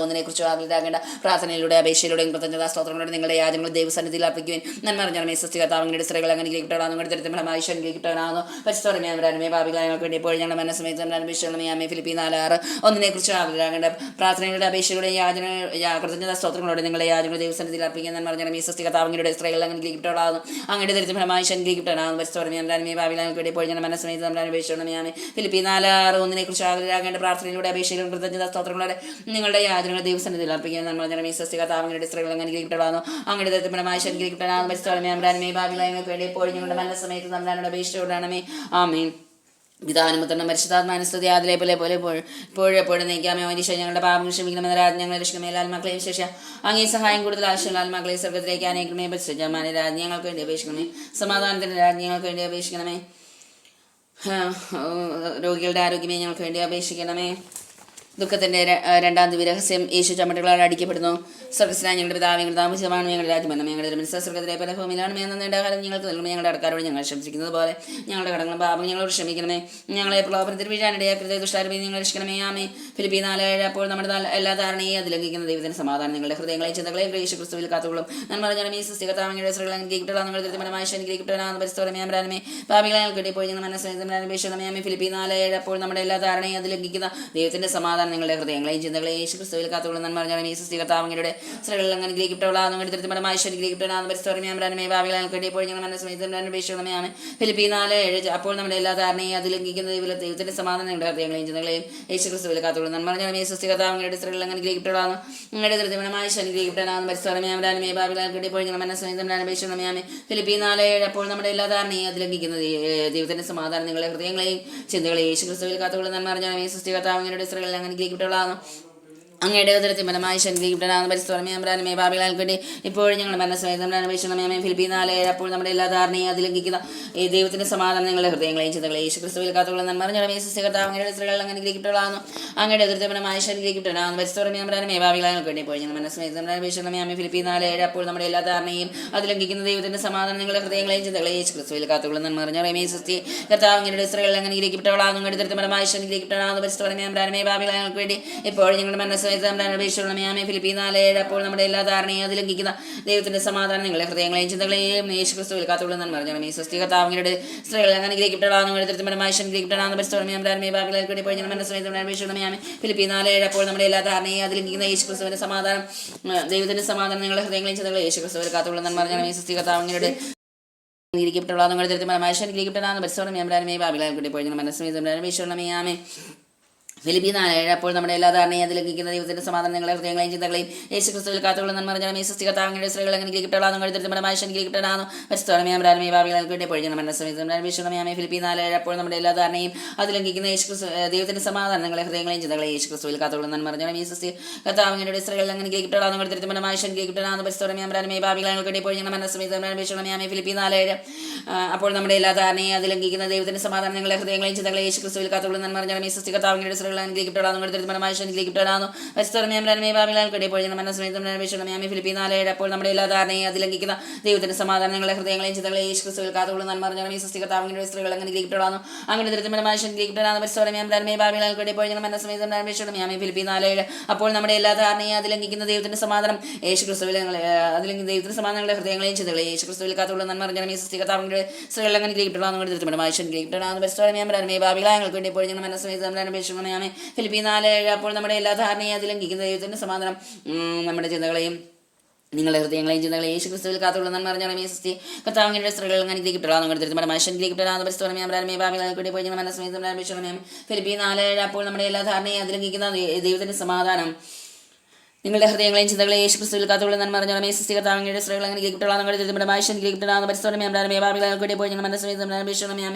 ഒന്നിനെ കുറിച്ച് ആഗ്രഹിക്കേണ്ട പ്രാർത്ഥനയിലൂടെ അപേക്ഷയിലൂടെയും കൃതജ്ഞതാ സ്തോത്രങ്ങളുടെ നിങ്ങളുടെ യാജങ്ങൾ ദൈവസന്നിധിയിൽ അർപ്പിക്കുവാൻ. നന്മ അറിഞ്ഞാൽ സസ്യകർത്താവിന്റെ സ്ത്രീകൾ അങ്ങനെ നിങ്ങളുടെ കൊണ്ട് തരത്തിലുള്ള കിട്ടണമെന്നോ പരിസ്ഥോറമേ അമരാനമേ ഭാവികാലങ്ങൾക്ക് വേണ്ടി ഇപ്പോൾ ഞങ്ങളുടെ മനസ്സമയത്ത് അന്വേഷണമേ ആമേ ഫിലിപ്പി നാലാറ് ഒന്നിനെ കുറിച്ച് ആഗ്രഹിക്കേണ്ട പ്രാർത്ഥനയുടെ അപേക്ഷയുടെ യാചന കൃതജ്ഞതാ സ്തോത്രങ്ങളോടെ നിങ്ങളുടെ യാജങ്ങൾ ദൈവസന്നിധിയിൽ അർപ്പിക്കാൻ നന്മ അറിഞ്ഞാൽ ഈ സസ്യകർത്താവിന്റെ സ്ത്രീകൾ കിട്ടണമെന്ന് അങ്ങനെ തരത്തിലുള്ള കിട്ടണമെന്ന് പരിസ്ഥോറമേ അമരാനമേ ഭാവികാലങ്ങൾക്ക് വേണ്ടി ഇപ്പോൾ ഞങ്ങളുടെ മനസ്സമയത്ത് നമ്മുടെ അന്വേഷണമേ ആമേ ഫിലിപ്പി നാലാറ് ഒന്നിനെ കുറിച്ച് ആഗ്രഹിക്കേണ്ട പ്രാർത്ഥനയിലൂടെ അപേക്ഷയിലും കൃതജ്ഞതാ സ്തോത്രങ്ങളോടെ നിങ്ങളുടെ യാചനകൾ ദൈവസന്നിധിയിൽ അർപ്പിക്കാൻ നമ്മൾ ജനമേ സസ്യകർത്താവിങ്ങളുടെ സ്ത്രീകൾ അങ്ങനെ കിട്ടണമെന്നോ അങ്ങനെ തരത്തിലുമായി ശരിക്കിട്ടാണെന്ന് പരിസ്ഥലമേ അമരാനമേ ഭാവികളങ്ങൾക്ക് വേണ്ടി എപ്പോഴും ഞങ്ങളുടെ നല്ല സമയത്ത് നമ്മളാണ് അപേക്ഷിച്ചോടാണമേ ആമീൻ. പിതാനുമുത്തണം പരിശുദ്ധാത്മാനുസ്തുതി അതിലെ പോലെ പോലെ എപ്പോഴെപ്പോഴും നീക്കാമേ മനുഷ്യ ഞങ്ങളുടെ പാപം ക്ഷമിക്കണമെന്ന രാജ് ഞങ്ങളെ രക്ഷിക്കമേ ആത്മാക്കളെയും ശേഷം അങ്ങേ സഹായം കൂടുതൽ ആവശ്യമുള്ള ലാൽമാക്കളെ സ്വർഗത്തിലേക്ക് അനേകമേ പരിശുദ്ധമാനെ രാജ്ഞങ്ങൾക്ക് വേണ്ടി അപേക്ഷിക്കണമേ. സമാധാനത്തിന്റെ രാജ്ഞങ്ങൾക്ക് വേണ്ടി അപേക്ഷിക്കണമേ. രോഗികളുടെ ആരോഗ്യമേ ഞങ്ങൾക്ക് വേണ്ടി അപേക്ഷിക്കണമേ. ദുഃഖത്തിന്റെ രണ്ടാം ദിവ്യ രഹസ്യം യേശു ചമ്മട്ടുകളാൽ അടിക്കപ്പെടുന്നു. സ്വർഗസ്നാ ഞങ്ങളുടെ പിതാവ് ഞങ്ങളുടെ താമസമാണ് ഞങ്ങളുടെ രാജ്യമെന്ന ഞങ്ങളുടെ മിനിസ്റ്റർ സ്വർഗത്തിലെ പല ഭൂമിയിലാണ് മേന്ന നേടാകാലം കാലം ഞങ്ങൾക്ക് നൽകുമ്പോൾ ഞങ്ങളുടെ അടക്കാരോട് ഞങ്ങൾ ക്ഷമിക്കുന്നത് പോലെ ഞങ്ങളുടെ കടങ്ങളും പാപം ഞങ്ങളോട് ക്ഷമിക്കണമേ. ഞങ്ങളെ പ്രലോഭനത്തിൽ വീഴാനിടയാക്കരുത് ദുഷ്ടാരൂപി നിങ്ങൾ രക്ഷിക്കണമേ. ആമേ ഫിലിപ്പി നാലേഴ് അപ്പോൾ നമ്മുടെ എല്ലാ ധാരണയെ അത് ലംഘിക്കുന്ന ദൈവത്തിന് സമാധാനം നിങ്ങളുടെ ഹൃദയങ്ങളെ ചിന്തകളെ യേശു ക്രിസ്തുവിൽ കാത്തുകൊള്ളും. ഞാൻ പറഞ്ഞാലും ഈ സൃഷ്ടികത്താവങ്ങളുടെ സ്ത്രീകൾ അനുഗ്രഹിക്കപ്പെടാം നിങ്ങൾ ദൃഢമായ അനുഗ്രഹിക്കപ്പെടാമെന്ന് പരിസ്ഥോരമേ അമരാനമേ പാപികളെ ഞങ്ങൾക്ക് പോയി ഞങ്ങൾ മനസ്സിലാക്കി ഫിലിപ്പി നാലേഴ് അപ്പോൾ നമ്മുടെ എല്ലാ ധാരണയും അത് ലംഘിക്കുന്ന ദൈവത്തിന്റെ സമാധാനം നിങ്ങളുടെ ഹൃദയങ്ങളെ ചിന്തകളെ യേശു ക്രിസ്തുവിൽ കാത്തുകൊള്ളുന്ന പറഞ്ഞാൽ ഈ സൃഷ്ടികത്താവങ്ങളുടെ സ്ത്രീകളിൽ അങ്ങനെ ഗ്രഹിക്കപ്പെട്ടവളാന്ന് വേണ്ടി തൃപ്തിപരമായ ഗ്രഹിക്കപ്പെടാന്ന് പരിസ്ഥോരമേ ഭാവികളെ വേണ്ടി ഇപ്പോൾ ഞങ്ങൾ മനസ്സിലാക്കുന്നതിന് അപേക്ഷിക്കണമേ ആമേ ഫിലിപ്പി നാല് ഏഴ് അപ്പോൾ നമ്മുടെ എല്ലാ ധാരണയും അത് ലംഘിക്കുന്ന ദൈവത്തിന്റെ സമാധാനം നിങ്ങളുടെ ഹൃദയങ്ങളെയും ചിന്തകളെയും യേശു ക്രിസ്തുവിൽ കാത്തുകൊള്ളുന്ന പറഞ്ഞാൽ ഈ സ്ഥിരതാവങ്ങളുടെ സ്ത്രീകളിൽ അങ്ങനെ ഗ്രഹിക്കപ്പെടാന്ന് നിങ്ങളുടെ തൃപ്തിപരമായ ഗ്രഹിക്കപ്പെടാന്ന് പരിസ്ഥോരമേ അമരാനമേ ഭാവികളെ വേണ്ടി ഇപ്പോൾ ഞങ്ങൾ മനസ്സിലാക്കുന്നതിന് അപേക്ഷിക്കണമേ ആമേ ഫിലിപ്പി നാല് ഏഴ് അപ്പോൾ നമ്മുടെ എല്ലാ ധാരണയും അത് ലംഘിക്കുന്ന ദൈവത്തിന്റെ സമാധാനം നിങ്ങളുടെ ഹൃദയങ്ങളെയും ചിന്തകളെയും യേശു ക്രിസ്തുവിൽ കാത്തുകൊള്ളുന്ന പറഞ്ഞാൽ ഈ സൃഷ്ടികത്താവങ്ങളുടെ സ്ത്രീകളിൽ അങ്ങനെ ഗ്രഹിക്കപ്പെട്ടവളാണ് അങ്ങയുടെ ഉദരത്തിൽ ഫലമായി ശനിഗ്രഹിക്കപ്പെടാവുന്ന പരിസ്ഥിതി അമ്രാനുമേ ഭാവികൾക്ക് വേണ്ടി ഇപ്പോഴും ഞങ്ങൾ മനസ്സിലായി. അന്വേഷണമേ ഫിലിപ്പി നാല് അപ്പോൾ നമ്മുടെ എല്ലാ ധാരണയും അതിലംഘിക്കുന്ന ഈ ദൈവത്തിന്റെ സമാധാനം നിങ്ങളുടെ ഹൃദയങ്ങളെയും ചിന്തകളെ യേശു ക്രിസ്തുവിൽ കാത്തുള്ള നന്മറിഞ്ഞ മേസികർത്താവ് അങ്ങയുടെ സ്ത്രീകൾ അങ്ങനെ ഗ്രഹിക്കപ്പെടാവുന്നു അങ്ങയുടെ ഉദരത്തിൽ ഫലമായി ശനിഗ്രഹിക്കപ്പെടാവുന്ന പരിസ്ഥിതി അമ്രാനുമേ ഭാവികൾക്ക് വേണ്ടി ഇപ്പോൾ ഞങ്ങൾ മനസ്സിലായി. അന്വേഷണമേ അമ്മ ഫിലിപ്പി നാല് അപ്പോൾ നമ്മുടെ എല്ലാ ധാരണയും അതിലംഘിക്കുന്ന ദൈവത്തിന്റെ സമാധാനം നിങ്ങളുടെ ഹൃദയങ്ങളെയും ചിന്തകളെ യേശു ക്രിസ്തുവിൽ കാത്തുള്ള നന്മറിഞ്ഞ മേസസ്തി കർത്താവ് അങ്ങയുടെ സ്ത്രീകൾ അങ്ങനെ ഗ്രഹിക്കപ്പെട്ടവളാകുന്നു അങ്ങയുടെ ഉദരത്തിൽ ഫലമായി ശനിഗ്രഹിക്കപ്പെടാവുന്ന പരിസ്ഥിതി അമ്രാനുമേ ഭാവികൾക്ക് വേണ്ടി ഇപ്പോൾ ഞങ്ങളുടെ മനസ്സ് അപേക്ഷകളുമേ ഫിലിപ്പി നാല് ഏഴ് അപ്പോൾ നമ്മുടെ എല്ലാ ധാരണയും അത് ലംഘിക്കുന്ന ദൈവത്തിന്റെ സമാധാനം നിങ്ങളെ ഹൃദയങ്ങളെയും ചിന്തകളെയും യേശു ക്രിസ്തുവിൽ കാത്തുള്ളതെന്ന് പറഞ്ഞു. ഈ സ്വസ്തി കർത്താവങ്ങളുടെ സ്ത്രീകൾ അങ്ങനെ ഗ്രഹിക്കപ്പെടാനും മനുഷ്യൻ ഗ്രഹിക്കപ്പെടാവുന്ന പരിസ്ഥിതി അമ്രാമേ ബാബിലേക്ക് വേണ്ടി പോയി മനസ്സിലായി നാല് ഏഴ് അപ്പോൾ നമ്മുടെ എല്ലാ ധാരണയും അത് ലംഘിക്കുന്ന യേശു ക്രിസ്തുവിന്റെ സമാധാനം ദൈവത്തിന്റെ സമാധാനം നിങ്ങളെ ഹൃദയങ്ങളെയും ചിന്തകളെ യേശു ക്രിസ്തുവിൽ കാത്തുള്ളതെന്ന് പറഞ്ഞു. ഈ സ്വസ്തി കർത്താവങ്ങളുടെ ഗ്രഹിക്കപ്പെട്ടുള്ള നിങ്ങളുടെ മനുഷ്യൻ ഗ്രഹിക്കപ്പെടാവുന്ന പരിസ്ഥിതി അമ്രാമേ ബാബിലേക്ക് വേണ്ടി പോയി മനസ്സിലായി ആമേ ഫിലിപ്പി നാലേഴ് അപ്പോൾ നമ്മുടെ എല്ലാ ധാരണയും അതിൽ ലംഘിക്കുന്ന ദൈവത്തിന്റെ സമാധാനങ്ങളെ നിങ്ങളെ ഹൃദയങ്ങളെയും ചിന്തകളെയും യേശു ക്രിസ്തുവിൽ നന്മ പറഞ്ഞാൽ ഈ സൃഷ്ടി കത്താങ്ങളുടെ സ്ത്രീകൾ അങ്ങനെ ഗ്രഹിക്കപ്പെടാന്നു കഴുത്തിരുത്തമായ മനുഷ്യൻ ഗ്രഹിക്കപ്പെടാന്നു പരിസ്ഥലമയാം രാമേ ഭാവികൾക്ക് വേണ്ടി പൊഴിഞ്ഞ മനസ്സമയത്തും വിഷണമയാമേ ഫിലിപ്പി നാലേഴ് അപ്പോൾ നമ്മുടെ എല്ലാ ധാരണയും അത് ലംഘിക്കുന്ന യേശു ദൈവത്തിന്റെ സമാധാനങ്ങളെ നിങ്ങളെ ഹൃദയങ്ങളെയും ചിന്തകളെയും യേശു ക്രിസ്തുവിൽ കാത്തുള്ള നന്മ പറഞ്ഞാൽ ഈ സൃഷ്ടി കത്താങ്ങളുടെ സ്ത്രീകൾ അങ്ങനെ ഗ്രഹിക്കപ്പെടാന്നു കഴുത്തിരുത്തമായ മനുഷ്യൻ ഗ്രഹിക്കപ്പെടാന്നു പരിസ്ഥലമയാം രാമേ ഭാവികൾക്ക് വേണ്ടി പൊഴിഞ്ഞ മനസ്സമയത്തും വിഷണമയാമേ ഫിലിപ്പി നാലേഴ് അപ്പോൾ നമ്മുടെ എല്ലാ ധാരണയും അത് ലംഘിക്കുന്ന ദൈവത്തിന്റെ സമാധാനങ്ങളെ നിങ്ങളെ ഹൃദയങ്ങളെയും ചിന്തകളെ യേശു ക്രിസ്തുവിൽ കാത്തുള്ള നന്മ സൃഷ്ടി കത്താങ്ങളുടെ സ്ത്രീകൾ അങ്ങനെ ഗ്രഹിക്കപ്പെടാന്നു എടുത്തിരുത്തമായ ശനിക്കിട്ടാണ് പരിസ്ഥിതി ബാബിലാൽക്കടി പോയി. മനസ്സമയത്തും അന്വേഷണമേ ഫിലിപ്പി നാലേഴ് അപ്പോൾ നമ്മുടെ എല്ലാ ധാരണയെ അതിലംഘിക്കുന്ന ദൈവത്തിന്റെ സമാധാനങ്ങളെ ഹൃദയങ്ങളെയും ചിന്തകളെ യേശു ക്രിസ്തുവിൽ കാത്തുകൊണ്ട് നന്മ പറഞ്ഞാൽ ഈ സൃഷ്ടികത്താവിന്റെ സ്ത്രീകൾ അങ്ങനെ ഗ്രഹിക്കപ്പെടാന്നു അങ്ങനെ തിരുത്തമായ ശനിക്കിട്ടാണ് പരിസ്ഥിതി ബാബിലാൽക്കടി പോയി. മനസ്സമയത്തും അന്വേഷണമേ ഫിലിപ്പി നാലേഴ് അപ്പോൾ നമ്മുടെ എല്ലാ ധാരണയും അതിലംഘിക്കുന്ന ദൈവത്തിന്റെ സമാധാനം യേശു ക്രിസ്തുവിൽ അതിലെങ്കിൽ ദൈവത്തിന്റെ സമാധാനങ്ങളെ ഹൃദയങ്ങളെയും ചിന്തകളെ യേശു ക്രിസ്തുവിൽ കാത്തുള്ള നന്മ പറഞ്ഞാൽ ഈ സൃഷ്ടികത്താവിന്റെ സ്ത്രീകൾ അങ്ങനെ തിരുത്തമായ ശനിക്കിട്ടാണ് പരിസ്ഥിതി ബാബിലാങ്ങൾക്ക് വേണ്ടി പോയി. മനസ്സമയത്തും അന്വേഷണമേ ഫിലിപ്പി നാല് ഏഴ്. അപ്പോൾ നമ്മുടെ എല്ലാ ധാരണയും അതിലും ലംഘിക്കുന്ന ദൈവത്തിന്റെ സമാധാനം നമ്മുടെ ചിന്തകളെയും നിങ്ങളുടെ ഹൃദയങ്ങളെയും ചിന്തകളെ യേശു ക്രിസ്തുവിൽ കാത്തുള്ള നന്മ പറഞ്ഞാൽ മേ സൃഷ്ടി കർത്താവിന്റെ സ്ത്രീകൾ അങ്ങനെ ഗ്രഹിക്കപ്പെടാം നമ്മുടെ തിരുത്തമ മനുഷ്യൻ ഗ്രഹിക്കപ്പെടാം പരിസ്ഥിതി അമരാമേ ഭാവികളെ കൂടി പോയി മനസ്സമേതം ഫിലിപ്പി നാല് ഏഴ്. അപ്പോൾ നമ്മുടെ എല്ലാ ധാരണയും അത് ലംഘിക്കുന്ന ദൈവത്തിന്റെ സമാധാനം നിങ്ങളുടെ ഹൃദയങ്ങളെയും ചിന്തകളെ യേശു ക്രിസ്തുവിൽ കാത്തുള്ള നന്മ പറഞ്ഞാൽ മേസിസ്തി കർത്താവിന്റെ സ്ത്രീകൾ അങ്ങനെ കിട്ടുള്ള നിങ്ങളുടെ തിരുത്തമ മനുഷ്യൻ കിട്ടുന്ന പരിസ്ഥിതി ഭാവികളെ കൂടി പോയി മനസ്സമേതം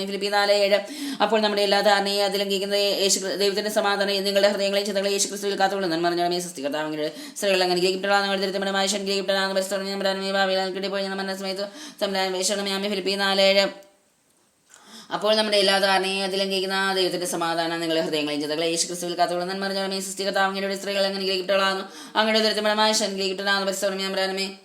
ഫിലിപ്പി നാല് ഏഴ് അപ്പോൾ നമ്മുടെ എല്ലാ ധാരണയും അതിലും ലംഘിക്കുന്ന യേശു ദൈവത്തിന്റെ സമാധാനം നിങ്ങളുടെ ഹൃദയങ്ങളെയും ചിന്തകളെ യേശു ക്രിസ്തുവിൽ കാത്തുള്ള നന്മ പറഞ്ഞാൽ മേസിസ്തി കർത്താവിന്റെ സ്ത്രീകൾ അങ്ങനെ ഗ്രഹിക്കപ്പെടാം നമ്മുടെ തിരുത്തമ മനുഷ്യൻ കിട്ടുന്ന പരിസ്ഥിതി ഭാവികളെ കൂടി പോയി വേഷണമേ ഫിലിപ്പി നാല് ഏഴ് അപ്പോൾ നമ്മുടെ എല്ലാ ധാരണയും അതിലംഘിക്കുന്ന ദൈവത്തിന്റെ സമാധാനം നിങ്ങളെ ഹൃദയങ്ങളെയും ചിന്തകളെ യേശു ക്രിസ്തുവിൽ കാത്തോളം നന്മ പറഞ്ഞാൽ സൃഷ്ടി കഥാവ് അങ്ങയുടെ സ്ത്രീകൾ അങ്ങനെ ഗ്രഹിക്കട്ടുള്ളതാണ് അങ്ങയുടെ ദുരിതപരമായ ശൻ ഗ്രഹിക്കട്ടുള്ളതാണ് പരിശ്രമം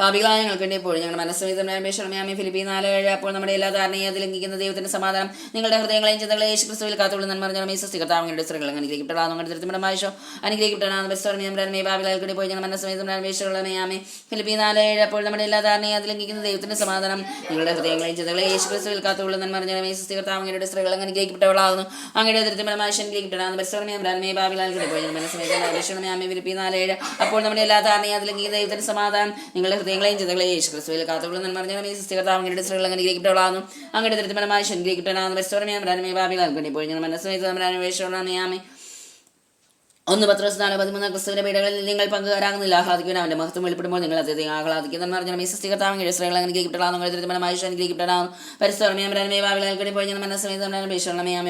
പാപികളായ ഞങ്ങൾക്ക് വേണ്ടി എപ്പോഴും ഞങ്ങളുടെ മനസ്സമേതമേ ഫിലിപ്പി നാല് ഏഴ്. അപ്പോൾ നമ്മുടെ എല്ലാ ധാരണയും ലംഘിക്കുന്ന ദൈവത്തിന്റെ സമാധാനം നിങ്ങളുടെ ഹൃദയങ്ങളെയും ചിന്തകളെ യേശു ക്രിസ്തുവിൽ കാത്തുള്ള നന്മ പറഞ്ഞാൽ ഈ സൃഷ്ടികർത്താവങ്ങളുടെ സ്ത്രീകൾ അനുഗ്രഹിക്കപ്പെടാം നിങ്ങളുടെ തൃപ്തിയുടെ ശോ അനുഗ്രഹിക്കപ്പെടാം ബസ്വരമേ ബാബിലാൽ കൂടി പോയി ഞങ്ങളുടെ മനസ്സമേതമേ ഫിലിപ്പി നാല് ഏഴ്. അപ്പോൾ നമ്മുടെ എല്ലാ ധാരണയും അത് ലംഘിക്കുന്ന ദൈവത്തിന്റെ സമാധാനം നിങ്ങളുടെ ഹൃദയങ്ങളെയും ചിന്തകളെ യേശു ക്രിസ്തുവിൽ കാത്തുള്ള നന്മ പറഞ്ഞാൽ ഈ സൃഷ്ടികർത്താവങ്ങളുടെ സ്ത്രീകൾ അനുഗ്രഹിക്കപ്പെട്ടവളാകുന്നു. അങ്ങയുടെ തൃപ്തിയുടെ അനുഗ്രഹിക്കപ്പെടാം ബസ്വരമേ ബാബിലാൽ കൂടി പോയി മനസ്സമേതമേ ഫിലിപ്പി നാല് ഏഴ്. അപ്പോൾ നമ്മുടെ എല്ലാ ധാരണയും അത് ലംഘിക്കുന്ന ദൈവത്തിന്റെ സമാധാനം നിങ്ങളുടെ ഹൃദയങ്ങളെയും ചിന്തകളെയും യേശു ക്രിസ്തുവിൽ കാത്തുകൊള്ളുന്ന നന്മ പറഞ്ഞാൽ ഈ സൃഷ്ടികർത്താവ് അങ്ങയുടെ സ്ത്രീകൾ അങ്ങനെ ഗ്രഹിക്കപ്പെട്ടവളാകുന്നു അങ്ങയുടെ തൃപ്തിപരമായ ശനിഗ്രഹിക്കപ്പെടാവുന്ന പരിസ്ഥിതി അമരാനമേ ഭാവികൾ വേണ്ടി പോയി ഞങ്ങൾ മനസ്സിലായി അമരാനവേഷണമേ ഒന്ന് പത്രോസ് നാല് പതിമൂന്ന് ക്രിസ്തുവിന്റെ പീഡകളിൽ നിങ്ങൾ പങ്കുകാരാകുന്നില്ല. ആഹ്ലാദിക്കുവാൻ അവന്റെ മഹത്വം വെളിപ്പെടുമ്പോൾ നിങ്ങൾ അദ്ദേഹത്തെ ആഹ്ലാദിക്കുന്ന പറഞ്ഞാൽ ഈ സൃഷ്ടികർത്താവ് ഇസ്രയേൽ അങ്ങനെ ഗ്രഹിക്കപ്പെടാം നിങ്ങൾ തൃപ്തിപരമായ ഗ്രഹിക്കപ്പെടാം പരിസ്ഥിതി ഭാവികൾ പോയി ഞങ്ങൾ മനസ്സിലായി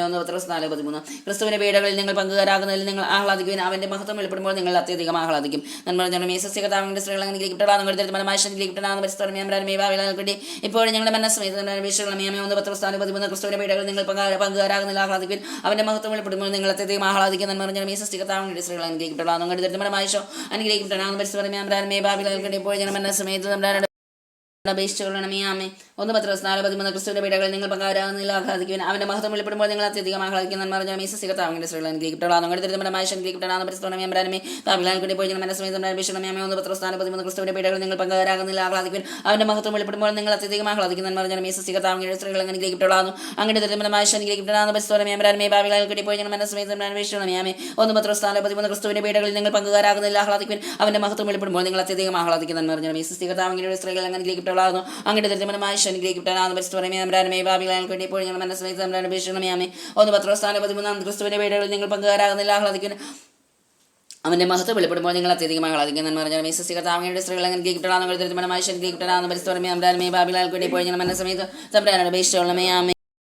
ഒന്ന് പത്രോസ് നാല് പതിമൂന്ന്. ക്രിസ്തുവിന്റെ പീഡകളിൽ നിങ്ങൾ പങ്കുകാരാകുന്നതിൽ നിങ്ങൾ ആഹ്ലാദിക്കുവാൻ അവന്റെ മഹത്വം വെളിപ്പെടുമ്പോൾ നിങ്ങൾ അത്യധികം ആഹ്ലാദിക്കും. നന്മ പറഞ്ഞാൽ ഈ സൃഷ്ടികർത്താവിന്റെ സ്ത്രീകൾ അങ്ങനെ ഗ്രഹിക്കപ്പെടാം നിങ്ങൾ തൃപ്തിപരമായ ഗ്രഹിക്കപ്പെടാം പരിസ്ഥിതി ഭാവികൾ വേണ്ടി ഇപ്പോഴും ഞങ്ങളുടെ മനസ്സിലായി ഒന്ന് പത്രോസ് നാല് പതിമൂന്ന്. ക്രിസ്തുവിന്റെ പീഡകളിൽ നിങ്ങൾ പങ്കുകാരാകുന്നില്ല ആഹ്ലാദിക്കുവാൻ അവന്റെ മഹത്വം വെളിപ്പെടുമ്പോൾ നിങ്ങൾ അത്യധികം ആഹ്ലാദിക്കും നന്മ പറഞ്ഞാൽ ഈ സൃഷ്ടികർത്താവ് അങ്ങയുടെ സ്ത്രീകൾ അനുഗ്രഹിക്കപ്പെടാം അങ്ങയുടെ ദരിദ്രമായ അനുഗ്രഹിക്കപ്പെടാം പരിസ്ഥിതി അമ്രാൻ ബാബിലാൽ ഇപ്പോൾ ഞാൻ മന്ന സമയത്ത് നമ്മുടെ അപേക്ഷിച്ചുകൊള്ളണമേ ആമേ ഒന്ന് പത്ര നാല് പതിമൂന്ന് ക്രിസ്തുവിന്റെ പീഠകളിൽ നിങ്ങൾ പങ്കാരാകുന്നില്ല ആഹ്ലാദിക്കുവാൻ അവന്റെ മഹത്വം വെളിപ്പെടുമ്പോൾ നിങ്ങൾ അത്യധികം ആഹ്ലാദിക്കുന്ന പറഞ്ഞ. മീസസികത്താവിന്റെ സ്ത്രീകൾ അനുഗ്രഹിക്കപ്പെടാം നിങ്ങളുടെ തിരുത്തമമായ അനുഗ്രഹിക്കപ്പെടാം പരിസ്ഥിതി അമ്രാനമേ ബാബിലാൽ കൂടി പോയി മനസ്സമേതം അപേക്ഷണമേ ഒന്ന് പത്ര നാല് പതിമൂന്ന് ക്രിസ്തുവിന്റെ പീഠകളിൽ നിങ്ങൾ പങ്കാരാകുന്നില്ല ആഹ്ലാദിക്കുവാൻ അവന്റെ മഹത്വം വെളിപ്പെടുമ്പോൾ നിങ്ങൾ അത്യധികം ആഹ്ലാദിക്കുന്ന പറഞ്ഞ. മീസ സിഗത്താവിന്റെ സ്ത്രീകൾ അങ്ങനെ അങ്ങയുടെ തിരുത്തമമായ അനുഗ്രഹിക്കപ്പെടാം പരിസ്ഥിതി അമ്രാനമേ ബാബിലാൽ കൂടി പോയി മനസ്സമേതം അപേക്ഷണമേ ഒന്ന് പത്ര നാല് പതിമൂന്ന് ക്രിസ്തുവിന്റെ പീഠകളിൽ നിങ്ങൾ പങ്കുകാരാകുന്നില്ല ആഹ്ലാദിക്കുവാൻ അവന്റെ മഹത്വം വെളിപ്പെടുമ്പോൾ നിങ്ങൾ അത്യധികം ആഹ്ലാദിക്കുന്ന പറഞ്ഞ. മീസ സിഗത്താവിന്റെ സ്ത്രീകൾ അനുഗ്രഹിക്കപ്പെടാം അങ്ങയുടെ ദരിദ്രമായ ശനിഗ്രഹിക്കപ്പെട്ടാണ് പരിസ്ഥിതി അമരാനമേ ഭാവികളാൾക്ക് വേണ്ടി ഞങ്ങൾ അമരാൻ അപേക്ഷണമേ ഒന്ന് പത്രോസ്ഥാന പതിമൂന്നാം ക്രിസ്തുവിന്റെ വീടുകളിൽ നിങ്ങൾ പങ്കുകാരാകുന്നില്ല ആഹ്ലാദിക്കുന്നു. അവന്റെ മഹത്വം വെളിപ്പെടുമ്പോൾ നിങ്ങൾ അത്യധികം എന്ന് പറഞ്ഞാൽ മീസി കർത്താവിന്റെ സ്ത്രീകൾ അങ്ങനെ ഗീക്കിട്ടാണ് നിങ്ങൾ ദരിദ്രമായ ശനി ഗീക്കിട്ടാണ് പരിസ്ഥിതി അമരാനമേ ഭാവികളാൾക്ക് വേണ്ടി ഇപ്പോൾ ഞങ്ങൾ മനസ്സമയത്ത്